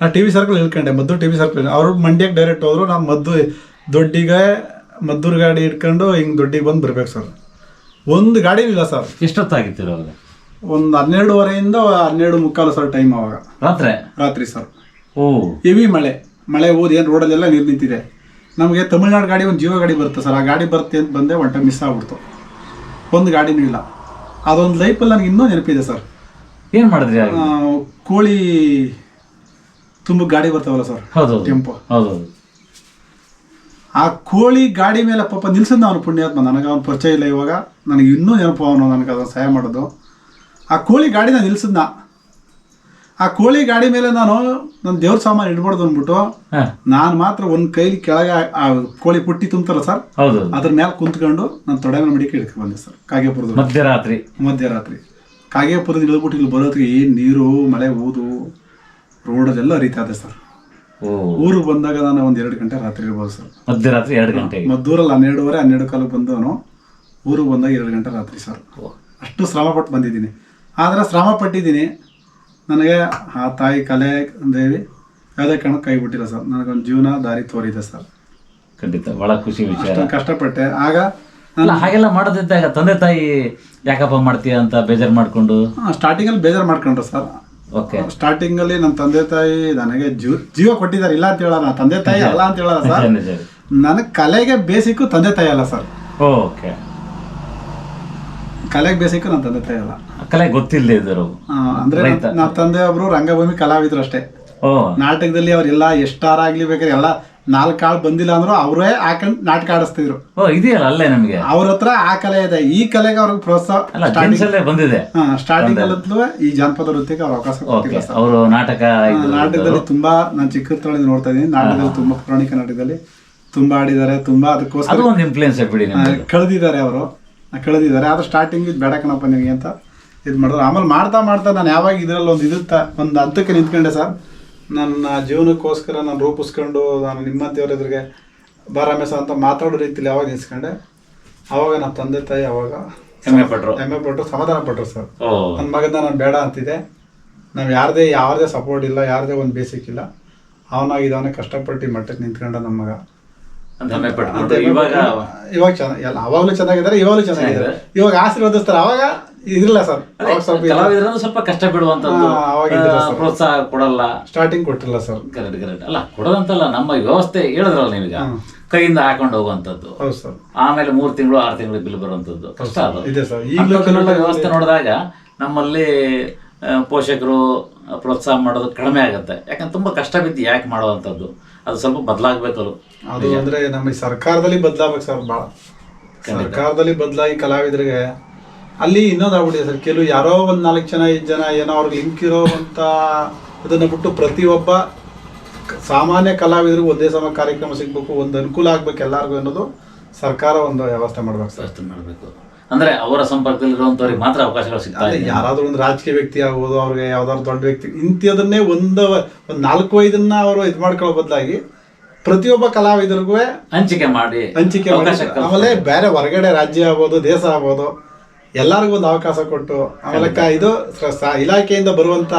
ನಾನು ಟಿ ವಿ ಸರ್ಕಲ್ ಇಳ್ಕೊಂಡೆ ಮದ್ದು ಟಿ ವಿ ಸರ್ಕಲ್ ಅವರು ಮಂಡ್ಯಕ್ಕೆ ಡೈರೆಕ್ಟ್ ಹೋದ್ರು ನಾನು ಮದ್ದು ದೊಡ್ಡಿಗೆ ಮದ್ದೂರು ಗಾಡಿ ಇಟ್ಕೊಂಡು ಹಿಂಗೆ ದೊಡ್ಡಿಗೆ ಬಂದು ಬರ್ಬೇಕು ಸರ್. ಒಂದು ಗಾಡಿ ಇಲ್ಲ ಸರ್. ಎಷ್ಟೊತ್ತಾಗಿತ್ತು ಅವಾಗ ಒಂದು ಹನ್ನೆರಡುವರೆಯಿಂದ ಹನ್ನೆರಡು ಮುಕ್ಕಾಲು ಸರ್ ಟೈಮ್ ಅವಾಗ. ರಾತ್ರಿ? ರಾತ್ರಿ ಸರ್. ಓ. ಹೆವಿ ಮಳೆ. ಮಳೆ ಹೋದ್ ಏನು ರೋಡಲ್ಲೆಲ್ಲ ನೀರು ನಿಂತಿದೆ. ನಮಗೆ ತಮಿಳ್ನಾಡು ಗಾಡಿ ಒಂದು ಜೀವ ಗಾಡಿ ಬರುತ್ತೆ ಸರ್. ಆ ಗಾಡಿ ಬರುತ್ತೆ ಅಂತ ಬಂದೆ ಒನ್ ಟೈಮ್ ಮಿಸ್ ಆಗ್ಬಿಡ್ತು. ಒಂದು ಗಾಡಿನೂ ಇಲ್ಲ. ಅದೊಂದು ಲೈಫಲ್ಲಿ ನನಗೆ ಇನ್ನೂ ನೆನಪಿದೆ ಸರ್ ಏನ್ ಮಾಡಿದ್ರಿ ಆಗ? ಆ, ಕೋಳಿ ತುಂಬ ಗಾಡಿ ಬರ್ತಾವಲ್ಲ ಸರ್ ಹೌದು ಟೆಂಪೋ ಹೌದು ಆ ಕೋಳಿ ಗಾಡಿ ಮೇಲೆ ಪಾಪ ನಿಲ್ಸಿದ್ದ ಅವನು ಪುಣ್ಯಾತ್ಮ ನನಗೆ ಅವನು ಪರಿಚಯ ಇಲ್ಲ ಇವಾಗ. ನನಗೆ ಇನ್ನೂ ನೆನಪು ಅವನು ನನಗೆ ಅದನ್ನು ಸಹಾಯ ಮಾಡೋದು. ಆ ಕೋಳಿ ಗಾಡಿನ ನಿಲ್ಸಿದ್ನ. ಆ ಕೋಳಿ ಗಾಡಿ ಮೇಲೆ ನಾನು ನನ್ನ ದೇವ್ರ ಸಾಮಾನು ಇಡ್ಬಾರ್ದು ಅಂದ್ಬಿಟ್ಟು ನಾನು ಮಾತ್ರ ಒಂದು ಕೈಲಿ ಕೆಳಗೆ ಆ- ಕೋಳಿ ಪುಟ್ಟಿ ತುಂಬ್ತಾರಲ್ಲ ಸರ್ ಹೌದು. ಅದ್ರ ಮೇಲೆ ಕುಂತ್ಕೊಂಡು ನಾನು ತೊಡೆ ಮೇಲೆ ಮಡಿಕೆ ಇಡ್ಕೊಂಡು ಬಂದೆ ಸರ್ ಕಾಗೇಪುರದ ಮಧ್ಯರಾತ್ರಿ. ಮಧ್ಯರಾತ್ರಿ. ಕಾಗೇಪುರದ ಇಳಿದ್ಬಿಟ್ಟು ಇಲ್ಲಿ ಬರೋದಕ್ಕೆ ಏನು ನೀರು ಮಳೆ ಊದು ರೋಡಲ್ಲೆಲ್ಲ ಹರಿತಾ ಇದೆ ಸರ್. ಊರಿಗೆ ಬಂದಾಗ ನಾನು ಒಂದು ಎರಡು ಗಂಟೆ ರಾತ್ರಿ ಇರ್ಬೋದು ಸರ್. ಮಧ್ಯರಾತ್ರಿ ಎರಡು ಗಂಟೆ ಮದ್ದೂರಲ್ಲಿ ಹನ್ನೆರಡುವರೆ ಹನ್ನೆರಡು ಕಾಲಕ್ಕೆ ಬಂದವನು ಊರಿಗೆ ಬಂದಾಗ ಎರಡು ಗಂಟೆ ರಾತ್ರಿ ಸರ್. ಅಷ್ಟು ಶ್ರಮ ಪಟ್ಟು ಬಂದಿದ್ದೀನಿ. ಆದ್ರೆ ಶ್ರಮ ಪಟ್ಟಿದ್ದೀನಿ ನನಗೆ ಆ ತಾಯಿ ಕಲೆ ದೇವಿ ಯಾವುದೇ ಕಾರಣಕ್ಕೆ ಕೈ ಬಿಟ್ಟಿಲ್ಲ ಸರ್. ನನಗೊಂದು ಜೀವನ ದಾರಿ ತೋರಿದೆ ಸರ್. ಖಂಡಿತ ಬಹಳ ಖುಷಿ ವಿಚಾರ. ಅಷ್ಟೊಂದು ಕಷ್ಟಪಟ್ಟೆ. ಆಗ ಅಲ್ಲ ಹಾಗೆಲ್ಲ ಮಾಡೋದಿದ್ದಾಗ ತಂದೆ ತಾಯಿ ಯಾಕಪ್ಪ ಮಾಡ್ತೀಯ ಅಂತ ಬೇಜಾರು ಮಾಡಿಕೊಂಡು? ಸ್ಟಾರ್ಟಿಂಗಲ್ಲಿ ಬೇಜಾರು ಮಾಡ್ಕೊಂಡ್ರು ಸರ್. ಓಕೆ. ಸ್ಟಾರ್ಟಿಂಗಲ್ಲಿ ನನ್ನ ತಂದೆ ತಾಯಿ ನನಗೆ ಜೀವ ಜೀವ ಕೊಟ್ಟಿದ್ದಾರೆ. ಇಲ್ಲ ಅಂತ ಹೇಳೋಣ ತಂದೆ ತಾಯಿ ಅಲ್ಲ ಅಂತ ಹೇಳೋಣ ಸರ್. ನನಗೆ ಕಲೆಗೆ ಬೇಸಿಕ್ಕು ತಂದೆ ತಾಯಿ ಅಲ್ಲ ಸರ್. ಓಕೆ. ಕಲೆಗೆ ಬೇಸಿಕ್ಕು ನನ್ನ ತಂದೆ ತಾಯಿ ಅಲ್ಲ. ಕಲೆ ಗೊತ್ತಿಲ್ಲದೆ ಇದ್ದರು. ಆ, ಅಂದ್ರೆ ನಾ ನಮ್ಮ ತಂದೆ ಒಬ್ರು ರಂಗಭೂಮಿ ಕಲಾವಿದ್ರು ಅಷ್ಟೇ. ಓ. ನಾಟಕದಲ್ಲಿ ಅವರೆಲ್ಲ ಎಷ್ಟಾರ ಆಗ್ಲಿ ಬೇಕಾದ್ರೆ ಎಲ್ಲ ನಾಲ್ಕು ಕಾಳು ಬಂದಿಲ್ಲ ಅಂದ್ರು ಅವರೇ ಹಾಕೊಂಡು ನಾಟಕ ಆಡಿಸ್ತಿದ್ರು. ಓ ಇದೆಯಲ್ಲ ಅಲ್ಲೇ ನಮಗೆ? ಅವ್ರ ಹತ್ರ ಆ ಕಲೆ ಇದೆ. ಈ ಕಲೆಗೆ ಅವ್ರಿಗೆ ಪ್ರೋತ್ಸಾಹ ಅಲ್ಲೇ ಬಂದಿದೆ. ಸ್ಟಾರ್ಟಿಂಗ್ ಅಲ್ಲೂ ಈ ಜಾನಪದ ವೃತ್ತಿಗೆ ಅವ್ರ ಅವಕಾಶ ಓಕೆ ಕೊಟ್ಟಿಲ್ಲ ಸರ್. ಅವರು ನಾಟಕ ಆ, ಇದು- ನಾಟಕದಲ್ಲಿ ತುಂಬಾ ನಾನು ಚಿಕ್ಕತ್ತೊಳಗೆ ನೋಡ್ತಾ ಇದ್ದೀನಿ. ನಾಟಕದಲ್ಲಿ ತುಂಬಾ ಪೌರಾಣಿಕ ನಾಟಕದಲ್ಲಿ ತುಂಬಾ ಆಡಿದ್ದಾರೆ. ತುಂಬಾ ಅದಕ್ಕೋಸ್ಕರ ಅದು ಒಂದು ಇನ್ಫ್ಲೂಯೆನ್ಸ್ ಬಿಡಿ ನಿಮ್ಗೆ. ಕಳೆದಿದ್ದಾರೆ ಅವರು. ಕಳೆದಿದ್ದಾರೆ. ಆದ್ರೆ ಸ್ಟಾರ್ಟಿಂಗ್ ಇದು ಬೇಡ ಕಣಪ್ಪ ನಿಮಗೆ ಅಂತ ಇದು ಮಾಡಿದ್ರು. ಆಮೇಲೆ ಮಾಡ್ತಾ ಮಾಡ್ತಾ ನಾನು ಯಾವಾಗ ಇದರಲ್ಲಿ ಒಂದು ಇದು ಒಂದು ಹಂತಕ್ಕೆ ನಿಂತ್ಕೊಂಡೆ ಸರ್. ನನ್ನ ಜೀವನಕ್ಕೋಸ್ಕರ ನಾನು ರೂಪಿಸ್ಕೊಂಡು ನಾನು ನಿಮ್ಮಂತೆಯವ್ರ ಎದುರಿಗೆ ಬಾರಾಮೇಸ ಅಂತ ಮಾತಾಡೋ ರೀತಿಲಿ ಯಾವಾಗ ನಿಲ್ಸ್ಕೊಂಡೆ? ಅವಾಗ ನಮ್ಮ ತಂದೆ ತಾಯಿ ಅವಾಗ ಹೆಮ್ಮೆ ಪಟ್ರು ಹೆಮ್ಮೆ ಪಟ್ಟರು ಸಮಾಧಾನ ಪಟ್ಟರು ಸರ್. ನನ್ನ ಮಗದ ನಾನು ಬೇಡ ಅಂತಿದೆ ನಾವು ಯಾರದೇ ಯಾರದೇ ಸಪೋರ್ಟ್ ಇಲ್ಲ ಯಾರದೇ ಒಂದು ಬೇಸಿಕ್ ಇಲ್ಲ. ಅವನಾಗಿದ್ದವನೇ ಕಷ್ಟಪಟ್ಟು ಮಟ್ಟಕ್ಕೆ ನಿಂತ್ಕೊಂಡ ನಮ್ಮ ಮಗ. ಇವಾಗ ಇವಾಗ ಎಲ್ಲ ಅವಾಗಲೂ ಚೆನ್ನಾಗಿದ್ದಾರೆ ಇವಾಗಲೂ ಚೆನ್ನಾಗಿದ್ದಾರೆ. ಇವಾಗ ಆಶೀರ್ವದಿಸ್ತಾರೆ ಅವಾಗ ಇದಿಲ್ಲ ಸರ್. ಕಲಾವಿದರನ್ನು ಸ್ವಲ್ಪ ಕಷ್ಟ ಸರ್. ಪ್ರೋತ್ಸಾಹ ಕೊಡಲ್ಲ. ಸ್ಟಾರ್ಟಿಂಗ್ ಕೊಟ್ಟಿಲ್ಲ ಸರ್. Correct correct. ಅಲ್ಲ ಕೊಡೋದಂತಲ್ಲ ನಮ್ಮ ವ್ಯವಸ್ಥೆ ಹೇಳಿದ್ರಲ್ಲ ನೀವೀಗ. ಕೈಯಿಂದ ಹಾಕೊಂಡು ಹೋಗುವಂತದ್ದು ಹೌದು ಸರ್. ಆಮೇಲೆ ಮೂರ್ ತಿಂಗಳು ಆರು ತಿಂಗಳು ಬಿಲ್ ಬರುವಂತದ್ದು ಕಷ್ಟ ಅದು. ವ್ಯವಸ್ಥೆ ನೋಡಿದಾಗ ನಮ್ಮಲ್ಲಿ ಆ, ಪೋಷಕರು ಪ್ರೋತ್ಸಾಹ ಮಾಡೋದು ಕಡಿಮೆ ಆಗುತ್ತೆ. ಯಾಕಂದ್ರೆ ತುಂಬಾ ಕಷ್ಟ ಬಿದ್ದು ಯಾಕೆ ಮಾಡುವಂಥದ್ದು? ಅದು ಸ್ವಲ್ಪ ಬದಲಾಗಬೇಕಲ್ಲ ಅದು. ಅಂದ್ರೆ ನಮ್ಮ ಸರ್ಕಾರದಲ್ಲಿ ಬದಲಾಗಬೇಕು ಸರ್ ಭಾಳ ಸರ್ಕಾರದಲ್ಲಿ ಬದಲಾಗಿ ಕಲಾವಿದರಿಗೆ ಅಲ್ಲಿ ಇನ್ನೊಂದು ಆಗ್ಬಿಟ್ಟಿದೆ ಸರ್. ಕೆಲವು ಯಾರೋ ಒಂದು ನಾಲ್ಕು ಜನ ಐದು ಜನ ಏನೋ ಅವ್ರಿಗೆ ಲಿಂಕ್ ಇರೋವಂಥ ಇದನ್ನು ಬಿಟ್ಟು ಪ್ರತಿಯೊಬ್ಬ ಸಾಮಾನ್ಯ ಕಲಾವಿದರಿಗೂ ಒಂದೇ ಸಮ ಕಾರ್ಯಕ್ರಮ ಸಿಗ್ಬೇಕು ಒಂದು ಅನುಕೂಲ ಆಗ್ಬೇಕು ಎಲ್ಲರಿಗೂ ಅನ್ನೋದು ಸರ್ಕಾರ ಒಂದು ವ್ಯವಸ್ಥೆ ಮಾಡ್ಬೇಕು ಸರ್. ವ್ಯವಸ್ಥೆ ಮಾಡಬೇಕು. ಅಂದ್ರೆ ಅವರ ಸಂಪರ್ಕದಲ್ಲಿರುವಂತವ್ರಿಗೆ ಮಾತ್ರ ಅವಕಾಶಗಳು ಸಿಗ್ತವೆ ಅದೇ ಯಾರಾದ್ರೂ ಒಂದು ರಾಜಕೀಯ ವ್ಯಕ್ತಿ ಆಗ್ಬೋದು ಅವ್ರಿಗೆ ಯಾವ್ದಾದ್ರು ದೊಡ್ಡ ವ್ಯಕ್ತಿ ಇಂಥದನ್ನೇ ಒಂದು ಒಂದು ನಾಲ್ಕು ಐದನ್ನ ಅವರು ಇದು ಮಾಡ್ಕೊಳ್ಳೋ ಬದಲಾಗಿ ಪ್ರತಿಯೊಬ್ಬ ಕಲಾವಿದರಿಗೂ ಹಂಚಿಕೆ ಮಾಡಿ ಹಂಚಿಕೆ ಮಾಡಿ. ಅವಕಾಶ ಆಮೇಲೆ ಬೇರೆ ಹೊರಗಡೆ ರಾಜ್ಯ ಆಗ್ಬೋದು ದೇಶ ಆಗ್ಬೋದು ಎಲ್ಲರಿಗೂ ಒಂದು ಅವಕಾಶ ಕೊಟ್ಟು ಆಮೇಲೆ ಇದು ಇಲಾಖೆಯಿಂದ ಬರುವಂತ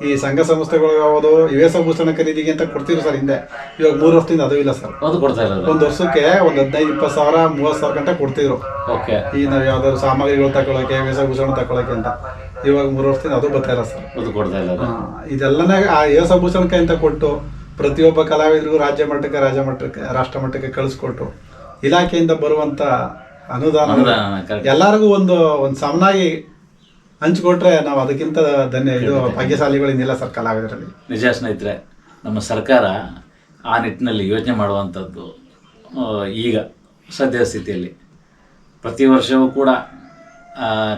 ಈ ಸಂಘ ಸಂಸ್ಥೆಗಳು ಯಾವುದು ಇವೇ ಸಂಸ್ಥೆನ ಖರೀದಿಗೆ ಅಂತ ಕೊಡ್ತಿದ್ರು ಸರ್ ಹಿಂದೆ. ಇವಾಗ ಮೂರು ವರ್ಷದಿಂದ ಅದು ಇಲ್ಲ ಸರ್. ಅದು ಕೊಡ್ತಾ ಒಂದು ವರ್ಷಕ್ಕೆ ಒಂದು ಹದಿನೈದು ಇಪ್ಪತ್ತು ಸಾವಿರ ಮೂವತ್ತು ಸಾವಿರ ಗಂಟೆ ಕೊಡ್ತಿದ್ರು. ಓಕೆ. ಈ ನಾವು ಯಾವ್ದಾದ್ರು ಸಾಮಗ್ರಿಗಳು ತಗೊಳಕ್ಕೆ ವೇಷಭೂಷಣ ತಗೊಳಕ್ಕೆ ಅಂತ. ಇವಾಗ ಮೂರು ವರ್ಷದಿಂದ ಅದು ಬರ್ತಾ ಇಲ್ಲ ಸರ್. ಅದು ಕೊಡ್ತಾ ಇಲ್ಲ ಆ, ಇದೆಲ್ಲನೇ ಆ ವೇಷಭೂಷಣಕ್ಕೆ ಅಂತ ಕೊಟ್ಟು ಪ್ರತಿಯೊಬ್ಬ ಕಲಾವಿದರಿಗೂ ರಾಜ್ಯ ಮಟ್ಟಕ್ಕೆ ರಾಜ್ಯ ಮಟ್ಟಕ್ಕೆ ರಾಷ್ಟ್ರ ಮಟ್ಟಕ್ಕೆ ಕಳಿಸ್ಕೊಟ್ಟು ಇಲಾಖೆಯಿಂದ ಬರುವಂತ ಅನುದಾನ ಎಲ್ಲರಿಗೂ ಒಂದು ಒಂದು ಸಮನಾಗಿ ಹಂಚ್ಕೊಟ್ರೆ ನಾವು ಅದಕ್ಕಿಂತ ಧನ್ಯ. ಇದು ಭಾಗ್ಯಶಾಲಿಗಳಿಂದಿಲ್ಲ ಸರ್ ಕಲಾವಿದರಲ್ಲಿ. ನಿಜ ಸ್ನೇಹಿತರೆ ನಮ್ಮ ಸರ್ಕಾರ ಆ ನಿಟ್ಟಿನಲ್ಲಿ ಯೋಚನೆ ಮಾಡುವಂಥದ್ದು ಈಗ ಸದ್ಯ ಸ್ಥಿತಿಯಲ್ಲಿ. ಪ್ರತಿ ವರ್ಷವೂ ಕೂಡ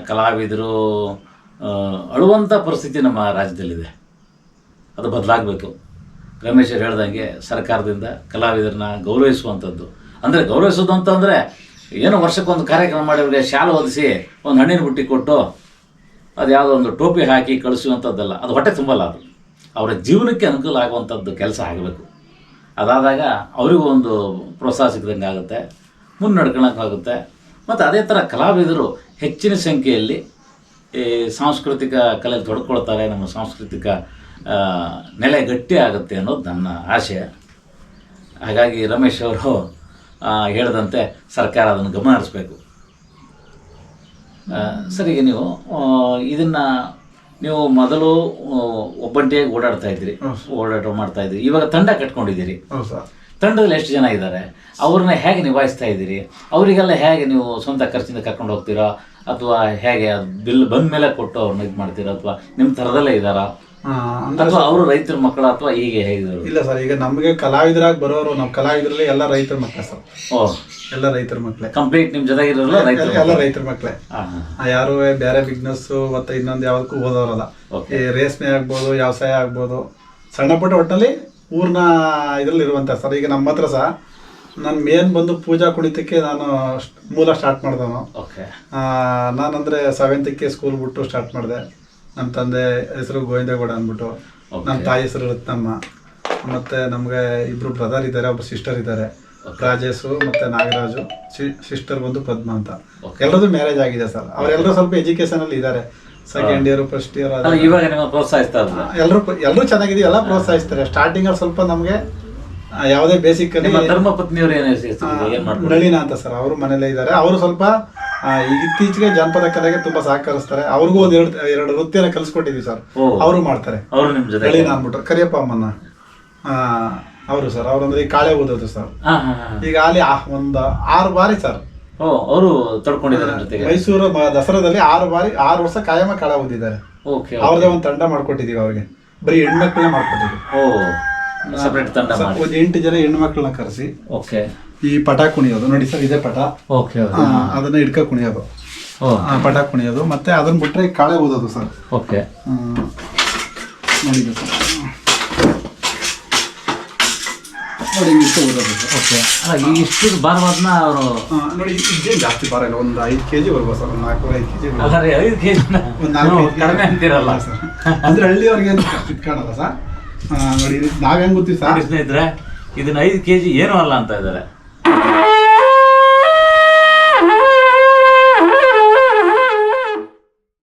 ಕಲಾವಿದರು ಅಳುವಂಥ ಪರಿಸ್ಥಿತಿ ನಮ್ಮ ರಾಜ್ಯದಲ್ಲಿದೆ. ಅದು ಬದಲಾಗಬೇಕು. ರಮೇಶ್ ಅವ್ರು ಹೇಳ್ದಂಗೆ ಸರ್ಕಾರದಿಂದ ಕಲಾವಿದರನ್ನ ಗೌರವಿಸುವಂಥದ್ದು. ಅಂದರೆ ಗೌರವಿಸೋದು ಅಂತಂದರೆ ಏನೋ ವರ್ಷಕ್ಕೊಂದು ಕಾರ್ಯಕ್ರಮ ಮಾಡಿ ಶಾಲೆ ಹೊದಿಸಿ ಒಂದು ಹಣ್ಣಿನ ಬುಟ್ಟಿ ಕೊಟ್ಟು ಅದು ಯಾವುದೋ ಒಂದು ಟೋಪಿ ಹಾಕಿ ಕಳಿಸುವಂಥದ್ದಲ್ಲ. ಅದು ಹೊಟ್ಟೆ ತುಂಬಲ್ಲ ಅದು. ಅವರ ಜೀವನಕ್ಕೆ ಅನುಕೂಲ ಆಗುವಂಥದ್ದು ಕೆಲಸ ಆಗಬೇಕು. ಅದಾದಾಗ ಅವರಿಗೂ ಒಂದು ಪ್ರೋತ್ಸಾಹ ಸಿಗ್ದಂಗೆ ಆಗುತ್ತೆ. ಮುನ್ನಡ್ಕೊಳಕ್ಕಾಗುತ್ತೆ ಮತ್ತು ಅದೇ ಥರ ಕಲಾವಿದರು ಹೆಚ್ಚಿನ ಸಂಖ್ಯೆಯಲ್ಲಿ ಈ ಸಾಂಸ್ಕೃತಿಕ ಕಲೆಯಲ್ಲಿ ತೊಡ್ಕೊಳ್ತಾರೆ. ನಮ್ಮ ಸಾಂಸ್ಕೃತಿಕ ನೆಲೆ ಗಟ್ಟಿ ಆಗುತ್ತೆ ಅನ್ನೋದು ನನ್ನ ಆಶಯ. ಹಾಗಾಗಿ ರಮೇಶ್ ಅವರು ಹೇಳಿದಂತೆ ಸರ್ಕಾರ ಅದನ್ನು ಗಮನ ಹರಿಸ್ಬೇಕು. ಸರ್ ನೀವು ಇದನ್ನ ನೀವು ಮೊದಲು ಒಬ್ಬಂಟಿಯಾಗಿ ಓಡಾಡ್ತಾ ಇದ್ರಿ. ಓಡಾಟ ಮಾಡ್ತಾ ಇದ್ರಿ. ಇವಾಗ ತಂಡ ಕಟ್ಕೊಂಡಿದ್ದೀರಿ. ತಂಡದಲ್ಲಿ ಎಷ್ಟು ಜನ ಇದ್ದಾರೆ? ಅವ್ರನ್ನ ಹೇಗೆ ನಿಭಾಯಿಸ್ತಾ ಇದ್ದೀರಿ? ಅವರಿಗೆಲ್ಲ ಹೇಗೆ ನೀವು ಸ್ವಂತ ಖರ್ಚಿಂದ ಕರ್ಕೊಂಡು ಹೋಗ್ತೀರಾ? ಅಥವಾ ಹೇಗೆ ಬಿಲ್ ಬಂದ ಮೇಲೆ ಕೊಟ್ಟು ಅವ್ರನ್ನ ಇದು ಮಾಡ್ತೀರಾ? ಅಥವಾ ನಿಮ್ಮ ಥರದಲ್ಲೇ ಇದ್ದಾರಾ? ಅಥವಾ ಅವರು ರೈತರ ಮಕ್ಕಳು ಅಥವಾ ಹೀಗೆ ಇಲ್ಲ ಸರ್ ಈಗ ನಮಗೆ ಕಲಾವಿದರಾಗಿ ಬರೋರು ನಮ್ಮ ಕಲಾವಿದರಲ್ಲಿ ಎಲ್ಲ ರೈತರ ಮಕ್ಕಳ ಸರ್. ಓ. ಎಲ್ಲ ರೈತರ ಮಕ್ಕಳೇ ಕಂಪ್ಲೀಟ್ ನಿಮ್ಮ ಜೊತೆ ರೈತರು ಎಲ್ಲ ರೈತರ ಮಕ್ಕಳೇ ಯಾರು ಬೇರೆ ಬಿಸ್ನೆಸ್ ಮತ್ತೆ ಇನ್ನೊಂದು ಯಾವ್ದಕ್ಕೂ ಓದೋರಲ್ಲ. ಈ ರೇಷ್ಮೆ ಆಗ್ಬೋದು ವ್ಯವಸಾಯ ಆಗ್ಬೋದು ಸಣ್ಣ ಪುಟ್ಟ ಒಟ್ಟಲ್ಲಿ ಊರ್ನ ಇದ್ರಲ್ಲಿ ಇರುವಂತ ಸರ್. ಈಗ ನಮ್ಮ ಹತ್ರ ಸಹ ನಾನು ಮೇನ್ ಬಂದು ಪೂಜಾ ಕುಣಿತಕ್ಕೆ ನಾನು ಮೂಲ ಸ್ಟಾರ್ಟ್ ಮಾಡ್ದವನು ಓಕೆ ನಾನಂದ್ರೆ ಸೆವೆಂತಕ್ಕೆ ಸ್ಕೂಲ್ ಬಿಟ್ಟು ಸ್ಟಾರ್ಟ್ ಮಾಡಿದೆ. ನಮ್ಮ ತಂದೆ ಹೆಸರು ಗೋವಿಂದೇಗೌಡ ಅಂದ್ಬಿಟ್ಟು. ನಮ್ಮ ತಾಯಿ ಹೆಸರು ರತ್ನಮ್ಮ. ಮತ್ತೆ ನಮಗೆ ಇಬ್ಬರು ಬ್ರದರ್ ಇದ್ದಾರೆ ಒಬ್ಬ ಸಿಸ್ಟರ್ ಇದ್ದಾರೆ. ರಾಜೇಶು ಮತ್ತೆ ನಾಗರಾಜು. ಸಿಸ್ಟರ್ ಬಂದು ಪದ್ಮ ಅಂತ. ಎಲ್ಲರದು ಮ್ಯಾರೇಜ್ ಆಗಿದೆ ಸರ್. ಅವರೆಲ್ಲರೂ ಸ್ವಲ್ಪ ಎಜುಕೇಶನ್ ಅಲ್ಲಿ ಇದ್ದಾರೆ. ಸೆಕೆಂಡ್ ಇಯರ್ ಫಸ್ಟ್ ಇಯರ್ ಇವಾಗ ಎಲ್ಲರೂ ಎಲ್ಲರೂ ಚೆನ್ನಾಗಿದೀವಿ ಎಲ್ಲ ಪ್ರೋತ್ಸಾಹಿಸ್ತಾರೆ. ಸ್ಟಾರ್ಟಿಂಗ್ ಅಲ್ಲಿ ಸ್ವಲ್ಪ ನಮಗೆ ಯಾವುದೇ ಬೇಸಿಕ್ ಅಲ್ಲಿ ಧರ್ಮ ಪತ್ನಿಯವರು ಏನು ಏನ್ ಮಾಡ್ತಾರೆ ನಳಿನ ಅಂತ ಸರ್ ಅವರು ಮನೇಲೇ ಇದ್ದಾರೆ. ಅವರು ಸ್ವಲ್ಪ ಇತ್ತೀಚೆಗೆ ಜಾನಪದ ಕಲೆಗೆ ತುಂಬಾ ಸಹಕರಿಸ್ತಾರೆ. ಅವ್ರಿಗೂ ಒಂದ್ ಎರಡು ಎರಡು ವೃತ್ತಿಯನ್ನ ಕಲ್ಸ್ಕೊಟ್ಟಿದ್ವಿ ಸರ್. ಅವರು ಮಾಡ್ತಾರೆ. ಅವರು ನಿಮ್ ಜೊತೆ. ನಳಿನ ಅಂದ್ಬಿಟ್ಟು ಕರಿಯಪ್ಪ ಅಮ್ಮನ ಅವರು ಸರ್. ಅವ್ರಂದ್ರೆ ಈ ಕಾಳೆ ಓದೋದು ಸರ್. ಈಗ ಅಲ್ಲಿ ಆ- ಒಂದು ಆರು ಬಾರಿ ಸರ್. ಅವರು ತಡ್ಕೊಂಡಿದ್ದಾರೆ ಮೈಸೂರು ದಸರಾದಲ್ಲಿ ಆರು ಬಾರಿ ಆರು ವರ್ಷ ಕಾಯಮ ಕಾಳ ಓದಿದ್ದಾರೆ ಅವ್ರದೇ ಒಂದು ತಂಡ ಮಾಡ್ಕೊಟ್ಟಿದೀವಿ ಅವ್ರಿಗೆ. ಬರೀ ಹೆಣ್ಮಕ್ಳನ್ನ ಮಾಡ್ಕೊಟ್ಟಿದ್ವಿ. ಸಪರೇಟ್ ತಂಡ ಒಂದು ಎಂಟು ಜನ ಹೆಣ್ಮಕ್ಳನ್ನ ಕರೆಸಿ. ಓಕೆ. ಈ ಪಟ ಕುಣಿಯೋದು. ನೋಡಿ ಸರ್ ಇದೇ ಪಟ. ಓಕೆ ಅದನ್ನ ಹಿಡ್ಕ ಕುಣಿಯೋದು. ಓ ಆ, ಪಟ ಕುಣಿಯೋದು. ಮತ್ತೆ ಅದನ್ನ ಬಿಟ್ರೆ ಈ ಕಾಳೆ ಓದೋದು ಸರ್. ಓಕೆ. ಆ, ನೋಡಿ ಇದು ಸರ್. ನೋಡಿ ಇಷ್ಟು ಓದೋದು ಸರ್. ಓಕೆ. ಅಲ್ಲ ಈ ಇಷ್ಟು ಭಾರವಾದ್ನ ಅವರು ಆ, ನೋಡಿ ಇದೇನು ಜಾಸ್ತಿ ಭಾರ ಇಲ್ಲ. ಒಂದು ಐದು ಕೆಜಿ ಬರ್ಬೋದು ಸರ್. ಒಂದು ನಾಲ್ಕು ಐದು ಕೆಜಿ ಜಿ ಐದು ಕೆ ಒಂದು ನಾಲ್ಕು ಐದು ಕಡಿಮೆ ಅಂತೀರಲ್ಲ. ಸರ್. ಅಂದ್ರೆ ಹಳ್ಳಿಯವ್ರಿಗೆ ಏನು ಇಟ್ಕೊಳಲ್ಲ ಸರ್. ಆ, ನೋಡಿ ನಾವ್ ಹೆಂಗ್ ಗೊತ್ತೀವಿ ಸರ್? ಇದ್ರೆ ಸ್ನೇಹಿತರೆ ಇದನ್ನ ಐದು ಕೆ ಜಿ ಏನೂ ಅಲ್ಲ ಅಂತ ಇದ್ದಾರೆ. you [laughs]